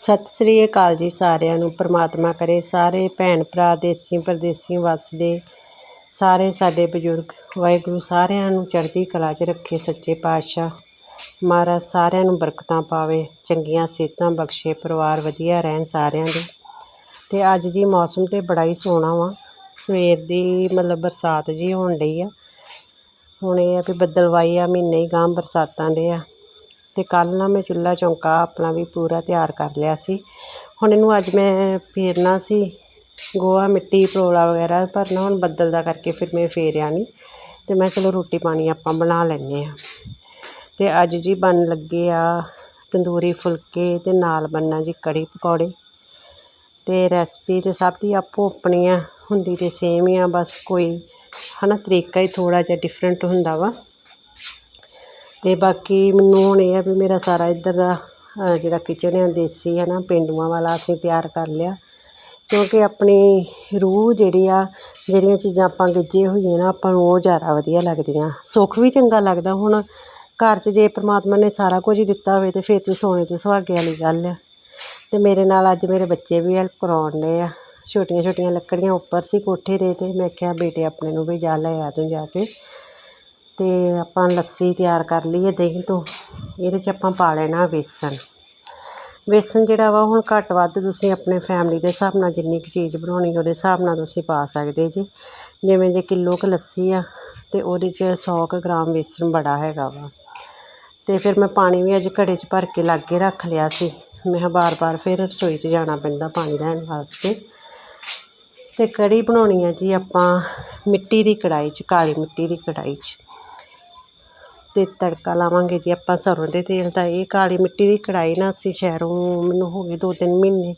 ਸਤਿ ਸ੍ਰੀ ਅਕਾਲ ਜੀ ਸਾਰਿਆਂ ਨੂੰ, ਪ੍ਰਮਾਤਮਾ ਕਰੇ ਸਾਰੇ ਭੈਣ ਭਰਾ, ਦੇਸੀ ਪਰਦੇਸੀ ਵਸਦੇ ਸਾਰੇ ਸਾਡੇ ਬਜ਼ੁਰਗ, ਵਾਹਿਗੁਰੂ ਸਾਰਿਆਂ ਨੂੰ ਚੜ੍ਹਦੀ ਕਲਾ 'ਚ ਰੱਖੇ ਸੱਚੇ ਪਾਤਸ਼ਾਹ। ਮਹਾਰਾਜ ਸਾਰਿਆਂ ਨੂੰ ਬਰਕਤਾਂ ਪਾਵੇ, ਚੰਗੀਆਂ ਸਿਹਤਾਂ ਬਖਸ਼ੇ, ਪਰਿਵਾਰ ਵਧੀਆ ਰਹਿਣ ਸਾਰਿਆਂ ਦੇ। ਅਤੇ ਅੱਜ ਜੀ ਮੌਸਮ ਤਾਂ ਬੜਾ ਹੀ ਸੋਹਣਾ ਵਾ, ਸਵੇਰ ਦੀ ਮਤਲਬ ਬਰਸਾਤ ਜੀ ਹੋਣ ਡਈ ਆ। ਹੁਣ ਇਹ ਆ ਵੀ ਬੱਦਲਵਾਈ ਆ, ਮਹੀਨੇ ਹੀ ਗਾਂ ਬਰਸਾਤਾਂ ਦੇ ਆ। ਅਤੇ ਕੱਲ੍ਹ ਨਾ ਮੈਂ ਚੁੱਲ੍ਹਾ ਚੌਂਕਾ ਆਪਣਾ ਵੀ ਪੂਰਾ ਤਿਆਰ ਕਰ ਲਿਆ ਸੀ। ਹੁਣ ਇਹਨੂੰ ਅੱਜ ਮੈਂ ਫੇਰਨਾ ਸੀ। ਗੋਹਾ, ਮਿੱਟੀ, ਪਰੋਲਾ ਵਗੈਰਾ ਭਰਨਾ, ਹੁਣ ਬੱਦਲ ਦਾ ਕਰਕੇ ਫਿਰ ਮੈਂ ਫੇਰਿਆ ਨਹੀਂ ਅਤੇ ਮੈਂ ਚਲੋ ਰੋਟੀ ਪਾਣੀ ਆਪਾਂ ਬਣਾ ਲੈਂਦੇ ਹਾਂ। ਅਤੇ ਅੱਜ ਜੀ ਬਣ ਲੱਗੇ ਆ ਤੰਦੂਰੀ ਫੁਲਕੇ ਅਤੇ ਨਾਲ ਬਣਨਾ ਜੀ ਕੜੀ ਪਕੌੜੇ। ਅਤੇ ਰੈਸਪੀ ਤਾਂ ਸਭ ਦੀ ਆਪੋ ਆਪਣੀ ਆ ਹੁੰਦੀ ਤਾਂ ਸੇਮ ਹੀ ਆ, ਬਸ ਕੋਈ ਹੈ ਨਾ ਤਰੀਕਾ ਹੀ ਥੋੜ੍ਹਾ ਜਿਹਾ ਡਿਫਰੈਂਟ ਹੁੰਦਾ ਵਾ। ਅਤੇ ਬਾਕੀ ਮੈਨੂੰ ਹੁਣ ਇਹ ਆ ਵੀ ਮੇਰਾ ਸਾਰਾ ਇੱਧਰ ਦਾ ਜਿਹੜਾ ਕਿਚਨ ਆ, ਦੇਸੀ ਹੈ ਨਾ, ਪੇਂਡੂਆਂ ਵਾਲਾ ਅਸੀਂ ਤਿਆਰ ਕਰ ਲਿਆ। ਕਿਉਂਕਿ ਆਪਣੀ ਰੂਹ ਜਿਹੜੀ ਆ, ਜਿਹੜੀਆਂ ਚੀਜ਼ਾਂ ਆਪਾਂ ਗਿੱਝੇ ਹੋਈਏ ਨਾ, ਆਪਾਂ ਨੂੰ ਉਹ ਜ਼ਿਆਦਾ ਵਧੀਆ ਲੱਗਦੀਆਂ। ਸੁੱਖ ਵੀ ਚੰਗਾ ਲੱਗਦਾ ਹੁਣ, ਘਰ 'ਚ ਜੇ ਪ੍ਰਮਾਤਮਾ ਨੇ ਸਾਰਾ ਕੁਝ ਦਿੱਤਾ ਹੋਵੇ ਤਾਂ ਫਿਰ ਤਾਂ ਸੋਨੇ 'ਤੇ ਸੁਹਾਗੇ ਵਾਲੀ ਗੱਲ ਆ। ਅਤੇ ਮੇਰੇ ਨਾਲ ਅੱਜ ਮੇਰੇ ਬੱਚੇ ਵੀ ਹੈਲਪ ਕਰਾਉਣ ਡੇ ਆ। ਛੋਟੀਆਂ ਛੋਟੀਆਂ ਲੱਕੜੀਆਂ ਉੱਪਰ ਸੀ ਕੋਠੇ ਦੇ ਅਤੇ ਮੈਂ ਕਿਹਾ ਬੇਟੇ ਆਪਣੇ ਨੂੰ ਵੀ ਜਾ ਲੈ ਆ ਤੂੰ ਜਾ ਕੇ। ਅਤੇ ਆਪਾਂ ਲੱਸੀ ਤਿਆਰ ਕਰ ਲਈਏ ਦਹੀਂ ਤੋਂ। ਇਹਦੇ 'ਚ ਆਪਾਂ ਪਾ ਲੈਣਾ ਵੇਸਣ। ਵੇਸਣ ਜਿਹੜਾ ਵਾ, ਹੁਣ ਘੱਟ ਵੱਧ ਤੁਸੀਂ ਆਪਣੇ ਫੈਮਿਲੀ ਦੇ ਹਿਸਾਬ ਨਾਲ ਜਿੰਨੀ ਕੁ ਚੀਜ਼ ਬਣਾਉਣੀ, ਉਹਦੇ ਹਿਸਾਬ ਨਾਲ ਤੁਸੀਂ ਪਾ ਸਕਦੇ ਜੀ। ਜਿਵੇਂ ਜੇ ਕਿਲੋ ਕੁ ਲੱਸੀ ਆ ਅਤੇ ਉਹਦੇ 'ਚ ਸੌ ਕੁ ਗ੍ਰਾਮ ਵੇਸਣ ਬੜਾ ਹੈਗਾ ਵਾ। ਅਤੇ ਫਿਰ ਮੈਂ ਪਾਣੀ ਵੀ ਅੱਜ ਘੜੇ 'ਚ ਭਰ ਕੇ ਲਾਗੇ ਰੱਖ ਲਿਆ ਸੀ। ਮੈਂ ਕਿਹਾ ਵਾਰ ਬਾਰ ਫਿਰ ਰਸੋਈ 'ਚ ਜਾਣਾ ਪੈਂਦਾ ਪਾਣੀ ਲੈਣ ਵਾਸਤੇ। ਅਤੇ ਕੜੀ ਬਣਾਉਣੀ ਆ ਜੀ ਆਪਾਂ ਮਿੱਟੀ ਦੀ ਕੜਾਹੀ 'ਚ, ਕਾਲੀ ਮਿੱਟੀ ਦੀ ਕੜਾਹੀ 'ਚ। ਅਤੇ ਤੜਕਾ ਲਾਵਾਂਗੇ ਜੀ, ਆਪਾਂ ਸਰੋਂ ਦੇ ਤੇਲ ਦਾ। ਇਹ ਕਾਲੀ ਮਿੱਟੀ ਦੀ ਕੜਾਹੀ ਨਾ ਅਸੀਂ ਸ਼ਹਿਰੋਂ ਮੈਨੂੰ ਹੋ ਗਏ ਦੋ ਤਿੰਨ ਮਹੀਨੇ।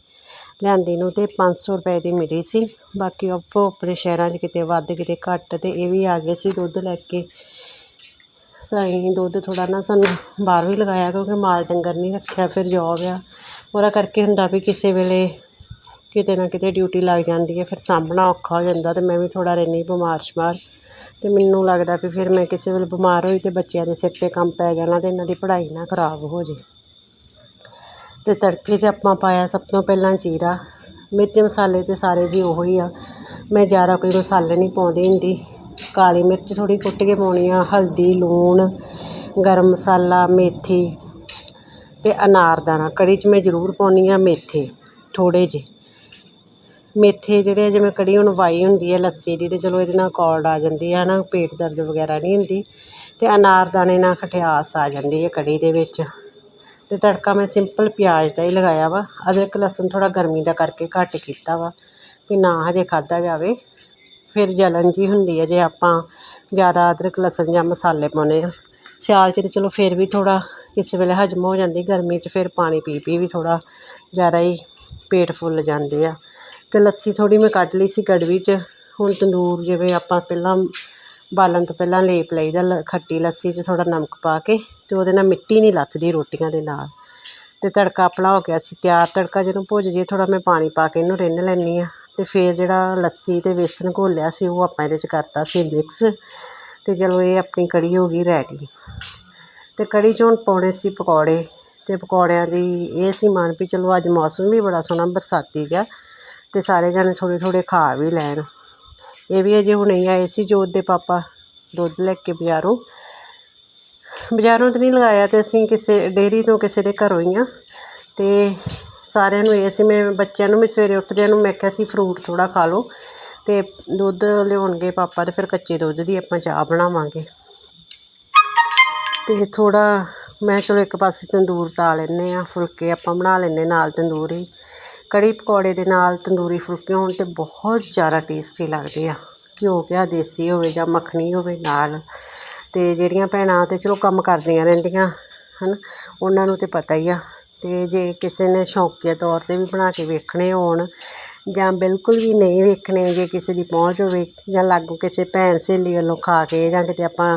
ਲਿਆਂਦੀ ਨੂੰ ਅਤੇ ਪੰਜ ਸੌ ਰੁਪਏ ਦੀ ਮਿਲੀ ਸੀ। ਬਾਕੀ ਆਪੋ ਆਪਣੇ ਸ਼ਹਿਰਾਂ 'ਚ ਕਿਤੇ ਵੱਧ, ਕਿਤੇ ਘੱਟ ਅਤੇ ਇਹ ਵੀ ਆ ਗਏ ਸੀ ਦੁੱਧ ਲੈ ਕੇ। ਸਾਈ ਦੁੱਧ ਥੋੜ੍ਹਾ ਨਾ ਸਾਨੂੰ ਬਾਹਰ ਵੀ ਲਗਾਇਆ ਕਿਉਂਕਿ ਮਾਲ ਡੰਗਰ ਨਹੀਂ ਰੱਖਿਆ, ਫਿਰ ਜੋਬ ਆ। ਉਹਦਾ ਕਰਕੇ ਹੁੰਦਾ ਵੀ ਕਿਸੇ ਵੇਲੇ ਕਿਤੇ ਨਾ ਕਿਤੇ ਡਿਊਟੀ ਲੱਗ ਜਾਂਦੀ ਹੈ, ਫਿਰ ਸਾਂਭਣਾ ਔਖਾ ਹੋ ਜਾਂਦਾ ਅਤੇ ਮੈਂ ਵੀ ਥੋੜ੍ਹਾ ਰਹਿੰਦੀ ਬਿਮਾਰ ਸ਼ਮਾਰ ਅਤੇ ਮੈਨੂੰ ਲੱਗਦਾ ਵੀ ਫਿਰ ਮੈਂ ਕਿਸੇ ਵੇਲੇ ਬਿਮਾਰ ਹੋਈ ਅਤੇ ਬੱਚਿਆਂ ਦੇ ਸਿਰ 'ਤੇ ਕੰਮ ਪੈ ਜਾਣਾ ਅਤੇ ਇਹਨਾਂ ਦੀ ਪੜ੍ਹਾਈ ਨਾ ਖਰਾਬ ਹੋ ਜੇ। ਅਤੇ ਤੜਕੇ 'ਚ ਆਪਾਂ ਪਾਇਆ ਸਭ ਤੋਂ ਪਹਿਲਾਂ ਜੀਰਾ। ਮਿਰਚ ਮਸਾਲੇ ਤਾਂ ਸਾਰੇ ਜੀ ਉਹ ਹੀ ਆ। ਮੈਂ ਜ਼ਿਆਦਾ ਕੋਈ ਮਸਾਲੇ ਨਹੀਂ ਪਾਉਂਦੀ ਹੁੰਦੀ। ਕਾਲੀ ਮਿਰਚ ਥੋੜ੍ਹੀ ਕੁੱਟ ਕੇ ਪਾਉਣੀ ਆ, ਹਲਦੀ, ਲੂਣ, ਗਰਮ ਮਸਾਲਾ, ਮੇਥੀ ਅਤੇ ਅਨਾਰਦਾਨਾ ਕੜੀ 'ਚ ਮੈਂ ਜ਼ਰੂਰ ਪਾਉਂਦੀ ਹਾਂ ਮੇਥੇ, ਥੋੜ੍ਹੇ ਜਿਹੇ। ਮੇਥੇ ਜਿਹੜੇ ਆ, ਜਿਵੇਂ ਕੜੀ ਹੁਣ ਵਾਈ ਹੁੰਦੀ ਹੈ ਲੱਸੀ ਦੀ ਅਤੇ ਚਲੋ ਇਹਦੇ ਨਾਲ ਕੋਲਡ ਆ ਜਾਂਦੀ ਹੈ ਨਾ ਪੇਟ ਦਰਦ ਵਗੈਰਾ ਨਹੀਂ ਹੁੰਦੀ ਅਤੇ ਅਨਾਰਦਾਨੇ ਨਾਲ ਖਟਿਆਸ ਆ ਜਾਂਦੀ ਹੈ ਕੜੀ ਦੇ ਵਿੱਚ। ਅਤੇ ਤੜਕਾ ਮੈਂ ਸਿੰਪਲ ਪਿਆਜ਼ ਦਾ ਹੀ ਲਗਾਇਆ ਵਾ, ਅਦਰਕ ਲਸਣ ਥੋੜ੍ਹਾ ਗਰਮੀ ਦਾ ਕਰਕੇ ਘੱਟ ਕੀਤਾ ਵਾ, ਵੀ ਨਾ ਹਜੇ ਖਾਧਾ ਜਾਵੇ। ਫਿਰ ਜਲਨ ਜਿਹੀ ਹੁੰਦੀ ਹੈ ਜੇ ਆਪਾਂ ਜ਼ਿਆਦਾ ਅਦਰਕ, ਲਸਣ ਜਾਂ ਮਸਾਲੇ ਪਾਉਂਦੇ ਹਾਂ ਸਿਆਲ 'ਚ ਤਾਂ ਚਲੋ ਫਿਰ ਵੀ ਥੋੜ੍ਹਾ ਕਿਸੇ ਵੇਲੇ ਹਜਮ ਹੋ ਜਾਂਦੀ, ਗਰਮੀ 'ਚ ਫਿਰ ਪਾਣੀ ਪੀ ਪੀ ਵੀ ਥੋੜ੍ਹਾ ਜ਼ਿਆਦਾ ਹੀ ਪੇਟ ਫੁੱਲ ਜਾਂਦੇ ਆ। ਅਤੇ ਲੱਸੀ ਥੋੜ੍ਹੀ ਮੈਂ ਕੱਢ ਲਈ ਸੀ ਗੜਵੀ 'ਚ। ਹੁਣ ਤੰਦੂਰ ਜਿਵੇਂ ਆਪਾਂ ਪਹਿਲਾਂ ਬਾਲਣ ਤੋਂ ਪਹਿਲਾਂ ਲੇਪ ਲਈਦਾ ਲ, ਖੱਟੀ ਲੱਸੀ 'ਚ ਥੋੜ੍ਹਾ ਨਮਕ ਪਾ ਕੇ ਅਤੇ ਉਹਦੇ ਨਾਲ ਮਿੱਟੀ ਨਹੀਂ ਲੱਥਦੀ ਰੋਟੀਆਂ ਦੇ ਨਾਲ। ਅਤੇ ਤੜਕਾ ਆਪਣਾ ਹੋ ਗਿਆ ਸੀ ਤਿਆਰ। ਤੜਕਾ ਜਦੋਂ ਭੁੱਜ ਜੇ ਥੋੜ੍ਹਾ ਮੈਂ ਪਾਣੀ ਪਾ ਕੇ ਇਹਨੂੰ ਰਿੰਨ ਲੈਂਦੀ ਹਾਂ। ਅਤੇ ਫਿਰ ਜਿਹੜਾ ਲੱਸੀ ਅਤੇ ਵੇਸਣ ਘੋਲਿਆ ਸੀ ਉਹ ਆਪਾਂ ਇਹਦੇ 'ਚ ਕਰਤਾ ਸੀ ਮਿਕਸ। ਅਤੇ ਚਲੋ ਇਹ ਆਪਣੀ ਕੜੀ ਹੋ ਗਈ ਰੈਡੀ ਅਤੇ ਕੜੀ 'ਚ ਹੁਣ ਪਾਉਣੇ ਸੀ ਪਕੌੜੇ। ਅਤੇ ਪਕੌੜਿਆਂ ਦੀ ਇਹ ਸੀ ਮਨ ਵੀ ਚਲੋ ਅੱਜ ਮੌਸਮ ਵੀ ਬੜਾ ਸੋਹਣਾ ਬਰਸਾਤੀ ਜਿਹਾ। ਅਤੇ ਸਾਰੇ ਜਣੇ ਥੋੜ੍ਹੇ ਥੋੜ੍ਹੇ ਖਾ ਵੀ ਲੈਣ। ਇਹ ਵੀ ਅਜੇ ਹੁਣੇ ਆਏ ਸੀ ਜੋਤ ਦੇ ਪਾਪਾ ਦੁੱਧ ਲੈ ਕੇ ਬਜ਼ਾਰੋਂ। ਬਜ਼ਾਰੋਂ ਤਾਂ ਨਹੀਂ ਲਗਾਇਆ ਅਤੇ ਅਸੀਂ ਕਿਸੇ ਡੇਅਰੀ ਤੋਂ ਕਿਸੇ ਦੇ ਘਰੋਂ ਹੀ ਆ। ਅਤੇ ਸਾਰਿਆਂ ਨੂੰ ਇਹ ਸੀ, ਮੈਂ ਬੱਚਿਆਂ ਨੂੰ ਵੀ ਸਵੇਰੇ ਉੱਠਦਿਆਂ ਨੂੰ ਮੈਂ ਕਿਹਾ ਸੀ, ਫਰੂਟ ਥੋੜ੍ਹਾ ਖਾ ਲਓ ਅਤੇ ਦੁੱਧ ਲਿਆਉਣਗੇ ਪਾਪਾ ਅਤੇ ਫਿਰ ਕੱਚੇ ਦੁੱਧ ਦੀ ਆਪਾਂ ਚਾਹ ਬਣਾਵਾਂਗੇ। ਅਤੇ ਥੋੜ੍ਹਾ ਮੈਂ ਚਲੋ ਇੱਕ ਪਾਸੇ ਤੰਦੂਰ ਤਾ ਲੈਂਦੇ ਹਾਂ, ਫੁਲਕੇ ਆਪਾਂ ਬਣਾ ਲੈਂਦੇ ਨਾਲ ਤੰਦੂਰ ਹੀ। ਕੜੀ ਪਕੌੜੇ ਦੇ ਨਾਲ ਤੰਦੂਰੀ ਫੁਲਕੇ ਹੋਣ ਤਾਂ ਬਹੁਤ ਜ਼ਿਆਦਾ ਟੇਸਟੀ ਲੱਗਦੇ ਆ। ਘਿਓ ਘਿਆ ਦੇਸੀ ਹੋਵੇ ਜਾਂ ਮੱਖਣੀ ਹੋਵੇ ਨਾਲ। ਅਤੇ ਜਿਹੜੀਆਂ ਭੈਣਾਂ ਤਾਂ ਚਲੋ ਕੰਮ ਕਰਦੀਆਂ ਰਹਿੰਦੀਆਂ ਹੈ ਨਾ ਉਹਨਾਂ ਨੂੰ ਤਾਂ ਪਤਾ ਹੀ ਆ। ਅਤੇ ਜੇ ਕਿਸੇ ਨੇ ਸ਼ੌਕੀਆ ਤੌਰ 'ਤੇ ਵੀ ਬਣਾ ਕੇ ਵੇਖਣੇ ਹੋਣ ਜਾਂ ਬਿਲਕੁਲ ਵੀ ਨਹੀਂ ਵੇਖਣੇ, ਜੇ ਕਿਸੇ ਦੀ ਪਹੁੰਚ ਹੋਵੇ ਜਾਂ ਲਾਗੋਂ ਕਿਸੇ ਭੈਣ ਸਹੇਲੀ ਵੱਲੋਂ ਖਾ ਕੇ ਜਾਂ ਕਿਤੇ ਆਪਾਂ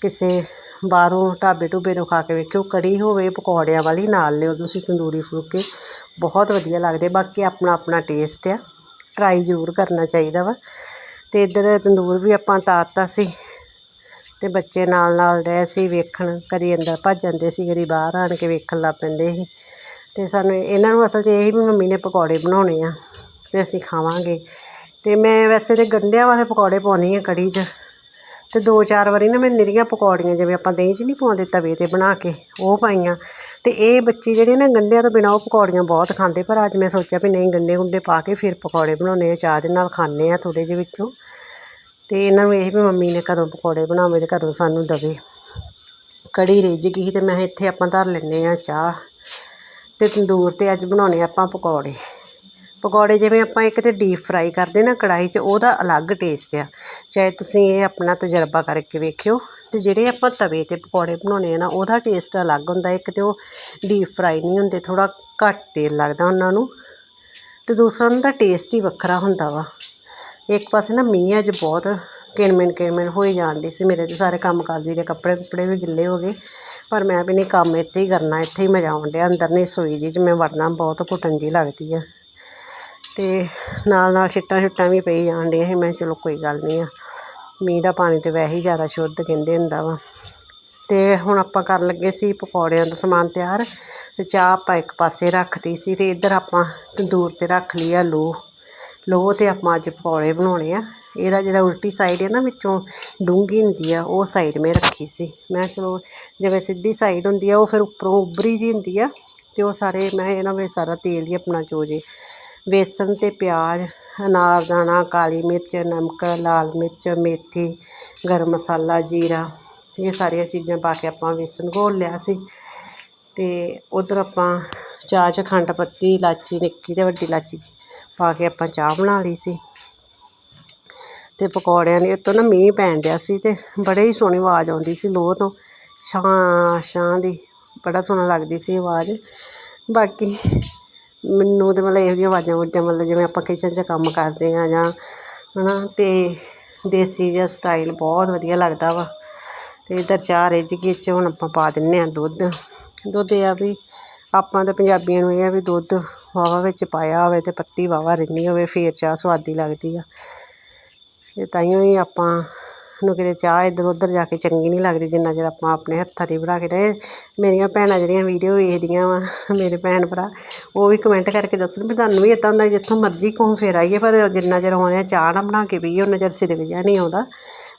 ਕਿਸੇ ਬਾਹਰੋਂ ਢਾਬੇ ਢੁੱਬੇ ਤੋਂ ਖਾ ਕੇ ਵੇਖਿਓ, ਕੜੀ ਹੋਵੇ, ਪਕੌੜਿਆਂ ਵਾਲੀ ਨਾਲ ਲਿਓ ਤੁਸੀਂ ਤੰਦੂਰੀ ਫੁਲਕੇ। ਬਹੁਤ ਵਧੀਆ ਲੱਗਦੇ, ਬਾਕੀ ਆਪਣਾ ਆਪਣਾ ਟੇਸਟ ਆ। ਟਰਾਈ ਜ਼ਰੂਰ ਕਰਨਾ ਚਾਹੀਦਾ ਵਾ। ਅਤੇ ਇੱਧਰ ਤੰਦੂਰ ਵੀ ਆਪਾਂ ਤਾਰਤਾ ਸੀ ਅਤੇ ਬੱਚੇ ਨਾਲ ਨਾਲ ਰਹੇ ਸੀ ਵੇਖਣ, ਕਦੀ ਅੰਦਰ ਭੱਜ ਜਾਂਦੇ ਸੀ, ਕਦੀ ਬਾਹਰ ਆਣ ਕੇ ਵੇਖਣ ਲੱਗ ਪੈਂਦੇ ਸੀ। ਅਤੇ ਸਾਨੂੰ ਇਹਨਾਂ ਨੂੰ ਅਸਲ 'ਚ ਇਹ ਸੀ ਵੀ ਮੰਮੀ ਨੇ ਪਕੌੜੇ ਬਣਾਉਣੇ ਆ ਅਤੇ ਅਸੀਂ ਖਾਵਾਂਗੇ। ਅਤੇ ਮੈਂ ਵੈਸੇ ਤਾਂ ਗੰਢਿਆਂ ਵਾਲੇ ਪਕੌੜੇ ਪਾਉਂਦੀ ਹਾਂ ਕੜੀ 'ਚ। ਤੇ ਦੋ ਚਾਰ ਵਾਰੀ ਨਾ ਮੈਂ ਨਿਰੀਆਂ ਪਕੌੜੀਆਂ ਜਿਵੇਂ ਆਪਾਂ ਦਹੀਂ 'ਚ ਨਹੀਂ ਪਾਉਂਦੇ ਤਵੇ ਤੇ ਬਣਾ ਕੇ ਉਹ ਪਾਈਆਂ। ਤੇ ਇਹ ਬੱਚੇ ਜਿਹੜੇ ਨਾ ਗੰਢਿਆਂ ਤੋਂ ਬਿਨਾਂ ਉਹ ਪਕੌੜੀਆਂ ਬਹੁਤ ਖਾਂਦੇ, ਪਰ ਅੱਜ ਮੈਂ ਸੋਚਿਆ ਵੀ ਨਹੀਂ, ਗੰਢੇ ਗੁੰਡੇ ਪਾ ਕੇ ਫਿਰ ਪਕੌੜੇ ਬਣਾਉਣੇ ਆ ਚਾਹ ਦੇ ਨਾਲ ਖਾਂਦੇ ਆ ਥੋੜ੍ਹੇ ਜਿਹੇ ਵਿੱਚੋਂ। ਤੇ ਇਹਨਾਂ ਨੂੰ ਇਹ ਵੀ ਮੰਮੀ ਨੇ ਕਦੋਂ ਪਕੌੜੇ ਬਣਾਵੇ ਤੇ ਕਦੋਂ ਸਾਨੂੰ ਦਵੇ। ਕੜੀ ਰਿੱਝ ਗਈ ਤੇ ਮੈਂ ਇੱਥੇ ਆਪਾਂ ਧਰ ਲੈਂਦੇ ਆ ਚਾਹ। ਤੇ ਤੰਦੂਰ ਤੇ ਅੱਜ ਬਣਾਉਣੇ ਆਪਾਂ ਪਕੌੜੇ। ਪਕੌੜੇ ਜਿਵੇਂ ਆਪਾਂ ਇੱਕ ਤਾਂ ਡੀਪ ਫਰਾਈ ਕਰਦੇ ਨਾ ਕੜਾਹੀ 'ਚ, ਉਹਦਾ ਅਲੱਗ ਟੇਸਟ ਆ। ਚਾਹੇ ਤੁਸੀਂ ਇਹ ਆਪਣਾ ਤਜਰਬਾ ਕਰਕੇ ਵੇਖਿਓ ਅਤੇ ਜਿਹੜੇ ਆਪਾਂ ਤਵੇ ਤੇ ਪਕੌੜੇ ਬਣਾਉਣੇ ਆ ਨਾ, ਉਹਦਾ ਟੇਸਟ ਅਲੱਗ ਹੁੰਦਾ। ਇੱਕ ਤਾਂ ਉਹ ਡੀਪ ਫਰਾਈ ਨਹੀਂ ਹੁੰਦੇ, ਥੋੜ੍ਹਾ ਘੱਟ ਤੇਲ ਲੱਗਦਾ ਉਹਨਾਂ ਨੂੰ। ਅਤੇ ਦੂਸਰਾ ਉਹਨਾਂ ਦਾ ਟੇਸਟ ਹੀ ਵੱਖਰਾ ਹੁੰਦਾ ਵਾ। ਇੱਕ ਪਾਸੇ ਨਾ ਮੀਂਹ ਅੱਜ ਬਹੁਤ ਕਿਣਮਿਣ ਕਿਣਮਿਣ ਹੋਈ ਜਾਣ ਡਈ ਸੀ। ਮੇਰੇ ਤੇ ਸਾਰੇ ਕੰਮ ਕਰਦੀ ਦੇ ਕੱਪੜੇ ਕੁੱਪੜੇ ਵੀ ਗਿੱਲੇ ਹੋ ਗਏ। ਪਰ ਮੈਂ ਵੀ ਨਹੀਂ ਕੰਮ ਇੱਥੇ ਹੀ ਕਰਨਾ, ਇੱਥੇ ਹੀ ਮਜ਼ਾ ਆਉਣ ਡਿਆ। ਅੰਦਰ ਨਹੀਂ ਸੋਈ ਜੀ 'ਚ ਮੈਂ ਵੜਨਾ ਬਹੁਤ ਘੁੱਟਣ ਜੀ ਲੱਗਦੀ ਆ। ਅਤੇ ਨਾਲ ਨਾਲ ਛਿੱਟਾਂ ਛੁੱਟਾਂ ਵੀ ਪਈ ਜਾਣ ਡੀਆਂ ਸੀ। ਮੈਂ ਕਿਹਾ ਚਲੋ ਕੋਈ ਗੱਲ ਨਹੀਂ ਆ। ਮੀਂਹ ਦਾ ਪਾਣੀ ਤਾਂ ਵੈਸੇ ਹੀ ਜ਼ਿਆਦਾ ਸ਼ੁੱਧ ਕਹਿੰਦੇ ਹੁੰਦਾ ਵਾ। ਅਤੇ ਹੁਣ ਆਪਾਂ ਕਰਨ ਲੱਗੇ ਸੀ ਪਕੌੜਿਆਂ ਦਾ ਸਮਾਨ ਤਿਆਰ ਅਤੇ ਚਾਹ ਆਪਾਂ ਇੱਕ ਪਾਸੇ ਰੱਖਤੀ ਸੀ ਅਤੇ ਇੱਧਰ ਆਪਾਂ ਤੰਦੂਰ ਤੇ ਰੱਖ ਲਈ ਆ ਲੋਹ ਲੋਹ ਤੇ ਆਪਾਂ ਅੱਜ ਪਕੌੜੇ ਬਣਾਉਣੇ ਆ। ਇਹਦਾ ਜਿਹੜਾ ਉਲਟੀ ਸਾਈਡ ਹੈ ਨਾ ਵਿੱਚੋਂ ਡੂੰਘੀ ਹੁੰਦੀ ਆ, ਉਹ ਸਾਈਡ ਮੈਂ ਰੱਖੀ ਸੀ। ਮੈਂ ਚਲੋ ਜਿਵੇਂ ਸਿੱਧੀ ਸਾਈਡ ਹੁੰਦੀ ਆ, ਉਹ ਫਿਰ ਉੱਪਰੋਂ ਉੱਭਰੀ ਜੀ ਹੁੰਦੀ ਆ ਅਤੇ ਉਹ ਸਾਰੇ ਮੈਂ ਇਹਨਾਂ ਵਿੱਚ ਸਾਰਾ ਤੇਲ ਹੀ ਆਪਣਾ ਚੋ ਜੇ। ਬੇਸਣ ਅਤੇ ਪਿਆਜ਼, ਅਨਾਰ, ਦਾਣਾ, ਕਾਲੀ ਮਿਰਚ, ਨਮਕ, ਲਾਲ ਮਿਰਚ, ਮੇਥੀ, ਗਰਮ ਮਸਾਲਾ, ਜੀਰਾ, ਇਹ ਸਾਰੀਆਂ ਚੀਜ਼ਾਂ ਪਾ ਕੇ ਆਪਾਂ ਬੇਸਣ ਘੋਲ ਲਿਆ ਸੀ। ਅਤੇ ਉੱਧਰ ਆਪਾਂ ਚਾਹ 'ਚ ਖੰਡ ਪੱਤੀ, ਇਲਾਚੀ, ਨਿੱਕੀ ਅਤੇ ਵੱਡੀ ਇਲਾਚੀ ਪਾ ਕੇ ਆਪਾਂ ਚਾਹ ਬਣਾ ਲਈ ਸੀ। ਅਤੇ ਪਕੌੜਿਆਂ ਦੇ ਉੱਤੋਂ ਨਾ ਮੀਂਹ ਪੈਣ ਡਿਆ ਸੀ ਅਤੇ ਬੜੇ ਹੀ ਸੋਹਣੀ ਆਵਾਜ਼ ਆਉਂਦੀ ਸੀ ਲੋਹ ਤੋਂ। ਛਾਂ ਛਾਂ ਦੀ, ਬੜਾ ਸੋਹਣਾ ਲੱਗਦੀ ਸੀ ਆਵਾਜ਼। ਬਾਕੀ ਮੈਨੂੰ ਤਾਂ ਮਤਲਬ ਇਹੋ ਜਿਹੀਆਂ ਆਵਾਜ਼ਾਂ ਆਵਾਜ਼ਾਂ ਮਤਲਬ ਜਿਵੇਂ ਆਪਾਂ ਕਿਚਨ 'ਚ ਕੰਮ ਕਰਦੇ ਹਾਂ ਜਾਂ ਹੈ ਨਾ ਅਤੇ ਦੇਸੀ ਜਿਹਾ ਸਟਾਈਲ ਬਹੁਤ ਵਧੀਆ ਲੱਗਦਾ ਵਾ। ਅਤੇ ਇੱਧਰ ਚਾਹ ਰਿੱਝ ਗਈ ਇਹ 'ਚ ਹੁਣ ਆਪਾਂ ਪਾ ਦਿੰਦੇ ਹਾਂ ਦੁੱਧ। ਦੁੱਧ ਇਹ ਆ ਵੀ ਆਪਾਂ ਤਾਂ ਪੰਜਾਬੀਆਂ ਨੂੰ ਇਹ ਆ ਵੀ ਦੁੱਧ ਵਾਹਵਾ ਵਿੱਚ ਪਾਇਆ ਹੋਵੇ ਅਤੇ ਪੱਤੀ ਵਾਹਵਾ ਰਹਿੰਦੀ ਹੋਵੇ, ਫਿਰ ਚਾਹ ਸੁਆਦੀ ਲੱਗਦੀ ਆ। ਅਤੇ ਤਾਈਓ ਹੀ ਆਪਾਂ ਨੂੰ ਕਿਤੇ ਚਾਹ ਇੱਧਰ ਉੱਧਰ ਜਾ ਕੇ ਚੰਗੀ ਨਹੀਂ ਲੱਗਦੀ, ਜਿੰਨਾ ਚਿਰ ਆਪਾਂ ਆਪਣੇ ਹੱਥਾਂ ਦੀ ਬਣਾ ਕੇ ਰਹੇ। ਮੇਰੀਆਂ ਭੈਣਾਂ ਜਿਹੜੀਆਂ ਵੀਡੀਓ ਵੇਖਦੀਆਂ ਵਾ, ਮੇਰੇ ਭੈਣ ਭਰਾ, ਉਹ ਵੀ ਕਮੈਂਟ ਕਰਕੇ ਦੱਸਣ ਵੀ ਤੁਹਾਨੂੰ ਵੀ ਇੱਦਾਂ ਹੁੰਦਾ ਜਿੱਥੋਂ ਮਰਜ਼ੀ ਘੁੰਮ ਫਿਰ ਆਈਏ, ਪਰ ਜਿੰਨਾ ਚਿਰ ਆਉਂਦੇ ਆ ਚਾਹ ਨਾ ਬਣਾ ਕੇ ਪੀਏ ਉਹਨਾਂ ਚਿਰ ਸਿਰ ਜਿਹਾ ਨਹੀਂ ਆਉਂਦਾ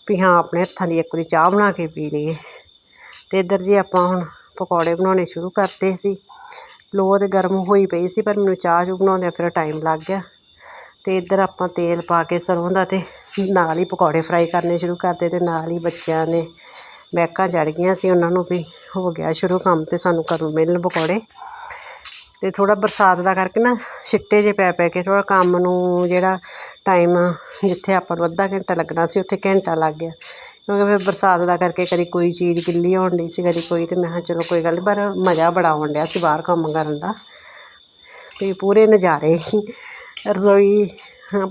ਵੀ ਹਾਂ, ਆਪਣੇ ਹੱਥਾਂ ਦੀ ਇੱਕ ਵਾਰੀ ਚਾਹ ਬਣਾ ਕੇ ਪੀ ਲਈਏ। ਤੇ ਇੱਧਰ ਜੀ ਆਪਾਂ ਹੁਣ ਪਕੌੜੇ ਬਣਾਉਣੇ ਸ਼ੁਰੂ ਕਰਤੇ ਸੀ। ਲੋਹ ਤੇ ਗਰਮ ਹੋਈ ਪਈ ਸੀ, ਪਰ ਮੈਨੂੰ ਚਾਹ ਚੂ ਬਣਾਉਂਦਿਆਂ ਫਿਰ ਟਾਈਮ ਲੱਗ ਗਿਆ। ਤੇ ਇੱਧਰ ਆਪਾਂ ਤੇਲ ਪਾ ਕੇ ਸਰੋਂ ਦਾ ਤੇ ਨਾਲ ਹੀ ਪਕੌੜੇ ਫਰਾਈ ਕਰਨੇ ਸ਼ੁਰੂ ਕਰਤੇ ਅਤੇ ਨਾਲ ਹੀ ਬੱਚਿਆਂ ਨੇ ਮਹਿਕਾਂ ਚੜ੍ਹ ਗਈਆਂ ਸੀ, ਉਹਨਾਂ ਨੂੰ ਵੀ ਹੋ ਗਿਆ ਸ਼ੁਰੂ ਕੰਮ ਅਤੇ ਸਾਨੂੰ ਕਦੋਂ ਮਿਲਣ ਪਕੌੜੇ। ਅਤੇ ਥੋੜ੍ਹਾ ਬਰਸਾਤ ਦਾ ਕਰਕੇ ਨਾ ਛਿੱਟੇ ਜਿਹੇ ਪੈ ਪੈ ਕੇ ਥੋੜ੍ਹਾ ਕੰਮ ਨੂੰ ਜਿਹੜਾ ਟਾਈਮ ਜਿੱਥੇ ਆਪਾਂ ਨੂੰ ਅੱਧਾ ਘੰਟਾ ਲੱਗਣਾ ਸੀ, ਉੱਥੇ ਘੰਟਾ ਲੱਗ ਗਿਆ। ਕਿਉਂਕਿ ਫਿਰ ਬਰਸਾਤ ਦਾ ਕਰਕੇ ਕਦੀ ਕੋਈ ਚੀਜ਼ ਗਿੱਲੀ ਹੋਣ ਡਈ ਸੀ, ਕਦੀ ਕੋਈ ਤੇ ਮੈਂ ਕਿਹਾ ਚਲੋ ਕੋਈ ਗੱਲ ਨਹੀਂ ਪਰ ਮਜ਼ਾ ਬੜਾ ਆਉਣ ਡਿਆ ਸੀ ਬਾਹਰ ਕੰਮ ਕਰਨ ਦਾ। ਵੀ ਪੂਰੇ ਨਜ਼ਾਰੇ ਰਸੋਈ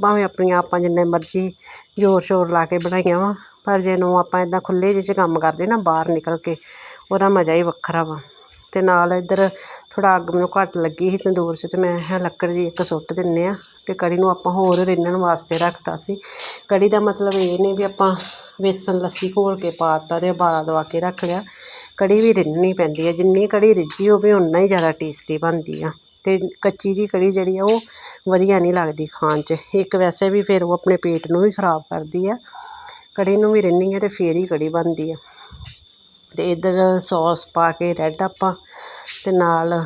ਭਾਵੇਂ ਆਪਣੀਆਂ ਆਪਾਂ ਜਿੰਨੇ ਮਰਜ਼ੀ ਜ਼ੋਰ ਸ਼ੋਰ ਲਾ ਕੇ ਬਣਾਈਆਂ ਵਾ, ਪਰ ਜਿਹਨੂੰ ਆਪਾਂ ਇੱਦਾਂ ਖੁੱਲ੍ਹੇ ਜਿਹੇ 'ਚ ਕੰਮ ਕਰਦੇ ਨਾ, ਬਾਹਰ ਨਿਕਲ ਕੇ, ਉਹਦਾ ਮਜ਼ਾ ਹੀ ਵੱਖਰਾ ਵਾ। ਅਤੇ ਨਾਲ ਇੱਧਰ ਥੋੜ੍ਹਾ ਅੱਗ ਮੈਨੂੰ ਘੱਟ ਲੱਗੀ ਸੀ ਤੰਦੂਰ 'ਚ ਅਤੇ ਮੈਂ ਕਿਹਾ ਲੱਕੜ ਜੀ ਇੱਕ ਸੁੱਟ ਦਿੰਦੇ ਹਾਂ ਅਤੇ ਕੜੀ ਨੂੰ ਆਪਾਂ ਹੋਰ ਰਿੰਨਣ ਵਾਸਤੇ ਰੱਖਤਾ ਸੀ। ਕੜੀ ਦਾ ਮਤਲਬ ਇਹ ਨਹੀਂ ਵੀ ਆਪਾਂ ਵੇਸਣ, ਲੱਸੀ ਘੋਲ ਕੇ ਪਾ ਦਿੱਤਾ ਅਤੇ ਉਬਾਲਾ ਦਵਾ ਕੇ ਰੱਖ ਲਿਆ। ਕੜੀ ਵੀ ਰਿੰਨਣੀ ਪੈਂਦੀ ਹੈ, ਜਿੰਨੀ ਕੜੀ ਰਿੱਝੀ ਹੋਵੇ ਉਨਾ ਹੀ ਜ਼ਿਆਦਾ ਟੇਸਟੀ ਬਣਦੀ ਆ। ਅਤੇ ਕੱਚੀ ਜਿਹੀ ਕੜੀ ਜਿਹੜੀ ਆ ਉਹ ਵਧੀਆ ਨਹੀਂ ਲੱਗਦੀ ਖਾਣ 'ਚ। ਇੱਕ ਵੈਸੇ ਵੀ ਫਿਰ ਉਹ ਆਪਣੇ ਪੇਟ ਨੂੰ ਵੀ ਖਰਾਬ ਕਰਦੀ ਆ। ਕੜੀ ਨੂੰ ਵੀ ਰਿੰਨੀ ਆ ਅਤੇ ਫਿਰ ਹੀ ਕੜੀ ਬਣਦੀ ਆ। ਅਤੇ ਇੱਧਰ ਸੌਸ ਪਾ ਕੇ ਰੈੱਡ ਆਪਾਂ ਅਤੇ ਨਾਲ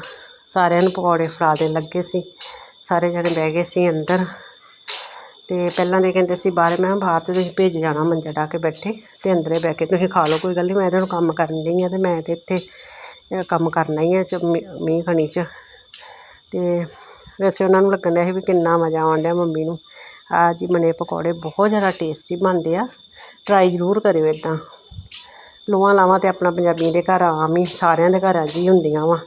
ਸਾਰਿਆਂ ਨੂੰ ਪਕੌੜੇ ਫੜਾ ਦੇਣ ਲੱਗੇ ਸੀ। ਸਾਰੇ ਜਣੇ ਬਹਿ ਗਏ ਸੀ ਅੰਦਰ। ਅਤੇ ਪਹਿਲਾਂ ਦੇ ਕਹਿੰਦੇ ਸੀ ਬਾਹਰ, ਮੈਂ ਕਿਹਾ ਬਾਹਰ ਤੇ ਤੁਸੀਂ ਭੇਜ ਜਾਣਾ ਮੰਜਾ ਢਾ ਕੇ ਬੈਠੇ ਅਤੇ ਅੰਦਰੇ ਬਹਿ ਕੇ ਤੁਸੀਂ ਖਾ ਲਓ, ਕੋਈ ਗੱਲ ਨਹੀਂ ਮੈਂ ਤਾਂ ਹੁਣ ਕੰਮ ਕਰਨ ਡਈ ਆ ਅਤੇ ਮੈਂ ਤਾਂ ਇੱਥੇ ਕੰਮ ਕਰਨਾ ਹੀ ਆ ਚ ਮੀ- ਮੀਂਹ ਖਣੀ 'ਚ। ਅਤੇ ਵੈਸੇ ਉਹਨਾਂ ਨੂੰ ਲੱਗਣ ਡਿਆ ਸੀ ਵੀ ਕਿੰਨਾ ਮਜ਼ਾ ਆਉਣ ਡਿਆ ਮੰਮੀ ਨੂੰ। ਆਹ ਜੀ ਬਣੇ ਪਕੌੜੇ ਬਹੁਤ ਜ਼ਿਆਦਾ ਟੇਸਟੀ ਬਣਦੇ ਆ। ਟਰਾਈ ਜ਼ਰੂਰ ਕਰਿਓ ਇੱਦਾਂ ਲੋਆਂ ਲਾਵਾਂ ਤੇ ਆਪਣਾ ਪੰਜਾਬੀਆਂ ਦੇ ਘਰ ਆਮ ਹੀ, ਸਾਰਿਆਂ ਦੇ ਘਰਾਂ 'ਚ ਹੀ ਹੁੰਦੀਆਂ ਵਾ।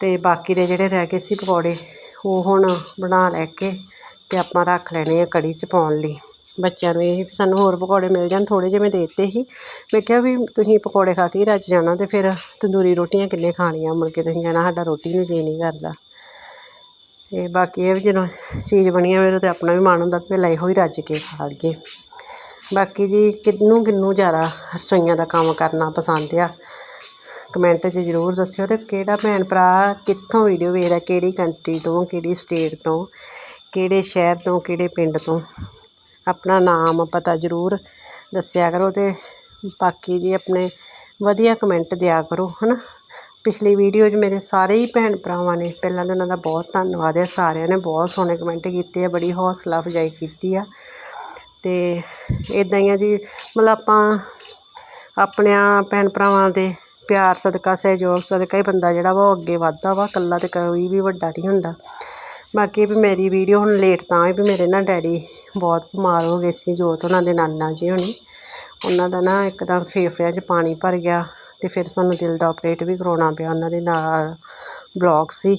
ਤੇ ਬਾਕੀ ਦੇ ਜਿਹੜੇ ਰਹਿ ਗਏ ਸੀ ਪਕੌੜੇ, ਉਹ ਹੁਣ ਬਣਾ ਲੈ ਕੇ ਤੇ ਆਪਾਂ ਰੱਖ ਲੈਣੇ ਆ ਕੜੀ 'ਚ ਪਾਉਣ ਲਈ। ਬੱਚਿਆਂ ਨੂੰ ਇਹ ਵੀ ਸਾਨੂੰ ਹੋਰ ਪਕੌੜੇ ਮਿਲ ਜਾਣ, ਥੋੜ੍ਹੇ ਜਿਹੇ ਮੈਂ ਦੇ ਦਿੱਤੇ ਸੀ। ਮੈਂ ਕਿਹਾ ਵੀ ਤੁਸੀਂ ਪਕੌੜੇ ਖਾ ਕੇ ਹੀ ਰੱਜ ਜਾਣਾ ਅਤੇ ਫਿਰ ਤੰਦੂਰੀ ਰੋਟੀਆਂ ਕਿੰਨੇ ਖਾਣੀਆਂ, ਮੁੜ ਕੇ ਤੁਸੀਂ ਕਹਿਣਾ ਸਾਡਾ ਰੋਟੀ ਨੂੰ ਜੀ ਨਹੀਂ ਕਰਦਾ। ਅਤੇ ਬਾਕੀ ਇਹ ਵੀ ਜਦੋਂ ਚੀਜ਼ ਬਣੀ ਹੋਵੇ ਤਾਂ ਆਪਣਾ ਵੀ ਮਨ ਹੁੰਦਾ ਵੀ ਪਹਿਲਾਂ ਇਹੋ ਹੀ ਰੱਜ ਕੇ ਖਾ ਲਈਏ। ਬਾਕੀ ਜੀ ਕਿੰਨੂੰ ਕਿੰਨੂੰ ਜ਼ਿਆਦਾ ਰਸੋਈਆਂ ਦਾ ਕੰਮ ਕਰਨਾ ਪਸੰਦ ਆ। ਕਮੈਂਟ 'ਚ ਜ਼ਰੂਰ ਦੱਸਿਓ ਤੇ ਕਿਹੜਾ ਭੈਣ ਭਰਾ ਕਿੱਥੋਂ ਵੀਡੀਓ ਵੇਖਦਾ ਕਿਹੜੀ ਕੰਟਰੀ ਤੋਂ, ਕਿਹੜੀ ਸਟੇਟ ਤੋਂ, ਕਿਹੜੇ ਸ਼ਹਿਰ ਤੋਂ, ਕਿਹੜੇ ਪਿੰਡ ਤੋਂ। ਆਪਣਾ ਨਾਮ ਪਤਾ ਜ਼ਰੂਰ ਦੱਸਿਆ ਕਰੋ ਅਤੇ ਬਾਕੀ ਜੀ ਆਪਣੇ ਵਧੀਆ ਕਮੈਂਟ ਦਿਆ ਕਰੋ ਹੈ ਨਾ ਪਿਛਲੀ ਵੀਡੀਓ 'ਚ ਮੇਰੇ ਸਾਰੇ ਹੀ ਭੈਣ ਭਰਾਵਾਂ ਨੇ, ਪਹਿਲਾਂ ਤਾਂ ਉਹਨਾਂ ਦਾ ਬਹੁਤ ਧੰਨਵਾਦ ਹੈ ਸਾਰਿਆਂ ਨੇ ਬਹੁਤ ਸੋਹਣੇ ਕਮੈਂਟ ਕੀਤੇ ਆ, ਬੜੀ ਹੌਸਲਾ ਅਫਜ਼ਾਈ ਕੀਤੀ ਆ। ਅਤੇ ਇਦਾਂ ਹੀ ਆ ਜੀ, ਮਤਲਬ ਆਪਾਂ ਆਪਣਿਆਂ ਭੈਣ ਭਰਾਵਾਂ ਦੇ ਪਿਆਰ, ਸਦਕਾ, ਸਹਿਯੋਗ, ਸਦਕਾ ਹੀ ਬੰਦਾ ਜਿਹੜਾ ਵਾ ਉਹ ਅੱਗੇ ਵੱਧਦਾ ਵਾ, ਇਕੱਲਾ ਤੇ ਕੋਈ ਵੀ ਵੱਡਾ ਨਹੀਂ ਹੁੰਦਾ। ਬਾਕੀ ਵੀ ਮੇਰੀ ਵੀਡੀਓ ਹੁਣ ਲੇਟ ਤਾਂ ਹੋਈ ਵੀ ਮੇਰੇ ਨਾ ਡੈਡੀ ਬਹੁਤ ਬਿਮਾਰ ਹੋ ਗਏ ਸੀ, ਜੋਤ ਉਹਨਾਂ ਦੇ ਨਾਨਾ ਜੀ ਹੋਣੀ। ਉਹਨਾਂ ਦਾ ਨਾ ਇੱਕਦਮ ਫੇਫੜਿਆਂ 'ਚ ਪਾਣੀ ਭਰ ਗਿਆ ਤੇ ਫਿਰ ਸਾਨੂੰ ਦਿਲ ਦਾ ਆਪਰੇਟ ਵੀ ਕਰਾਉਣਾ ਪਿਆ ਉਹਨਾਂ ਦੇ ਨਾਲ। ਬਲੌਕ ਸੀ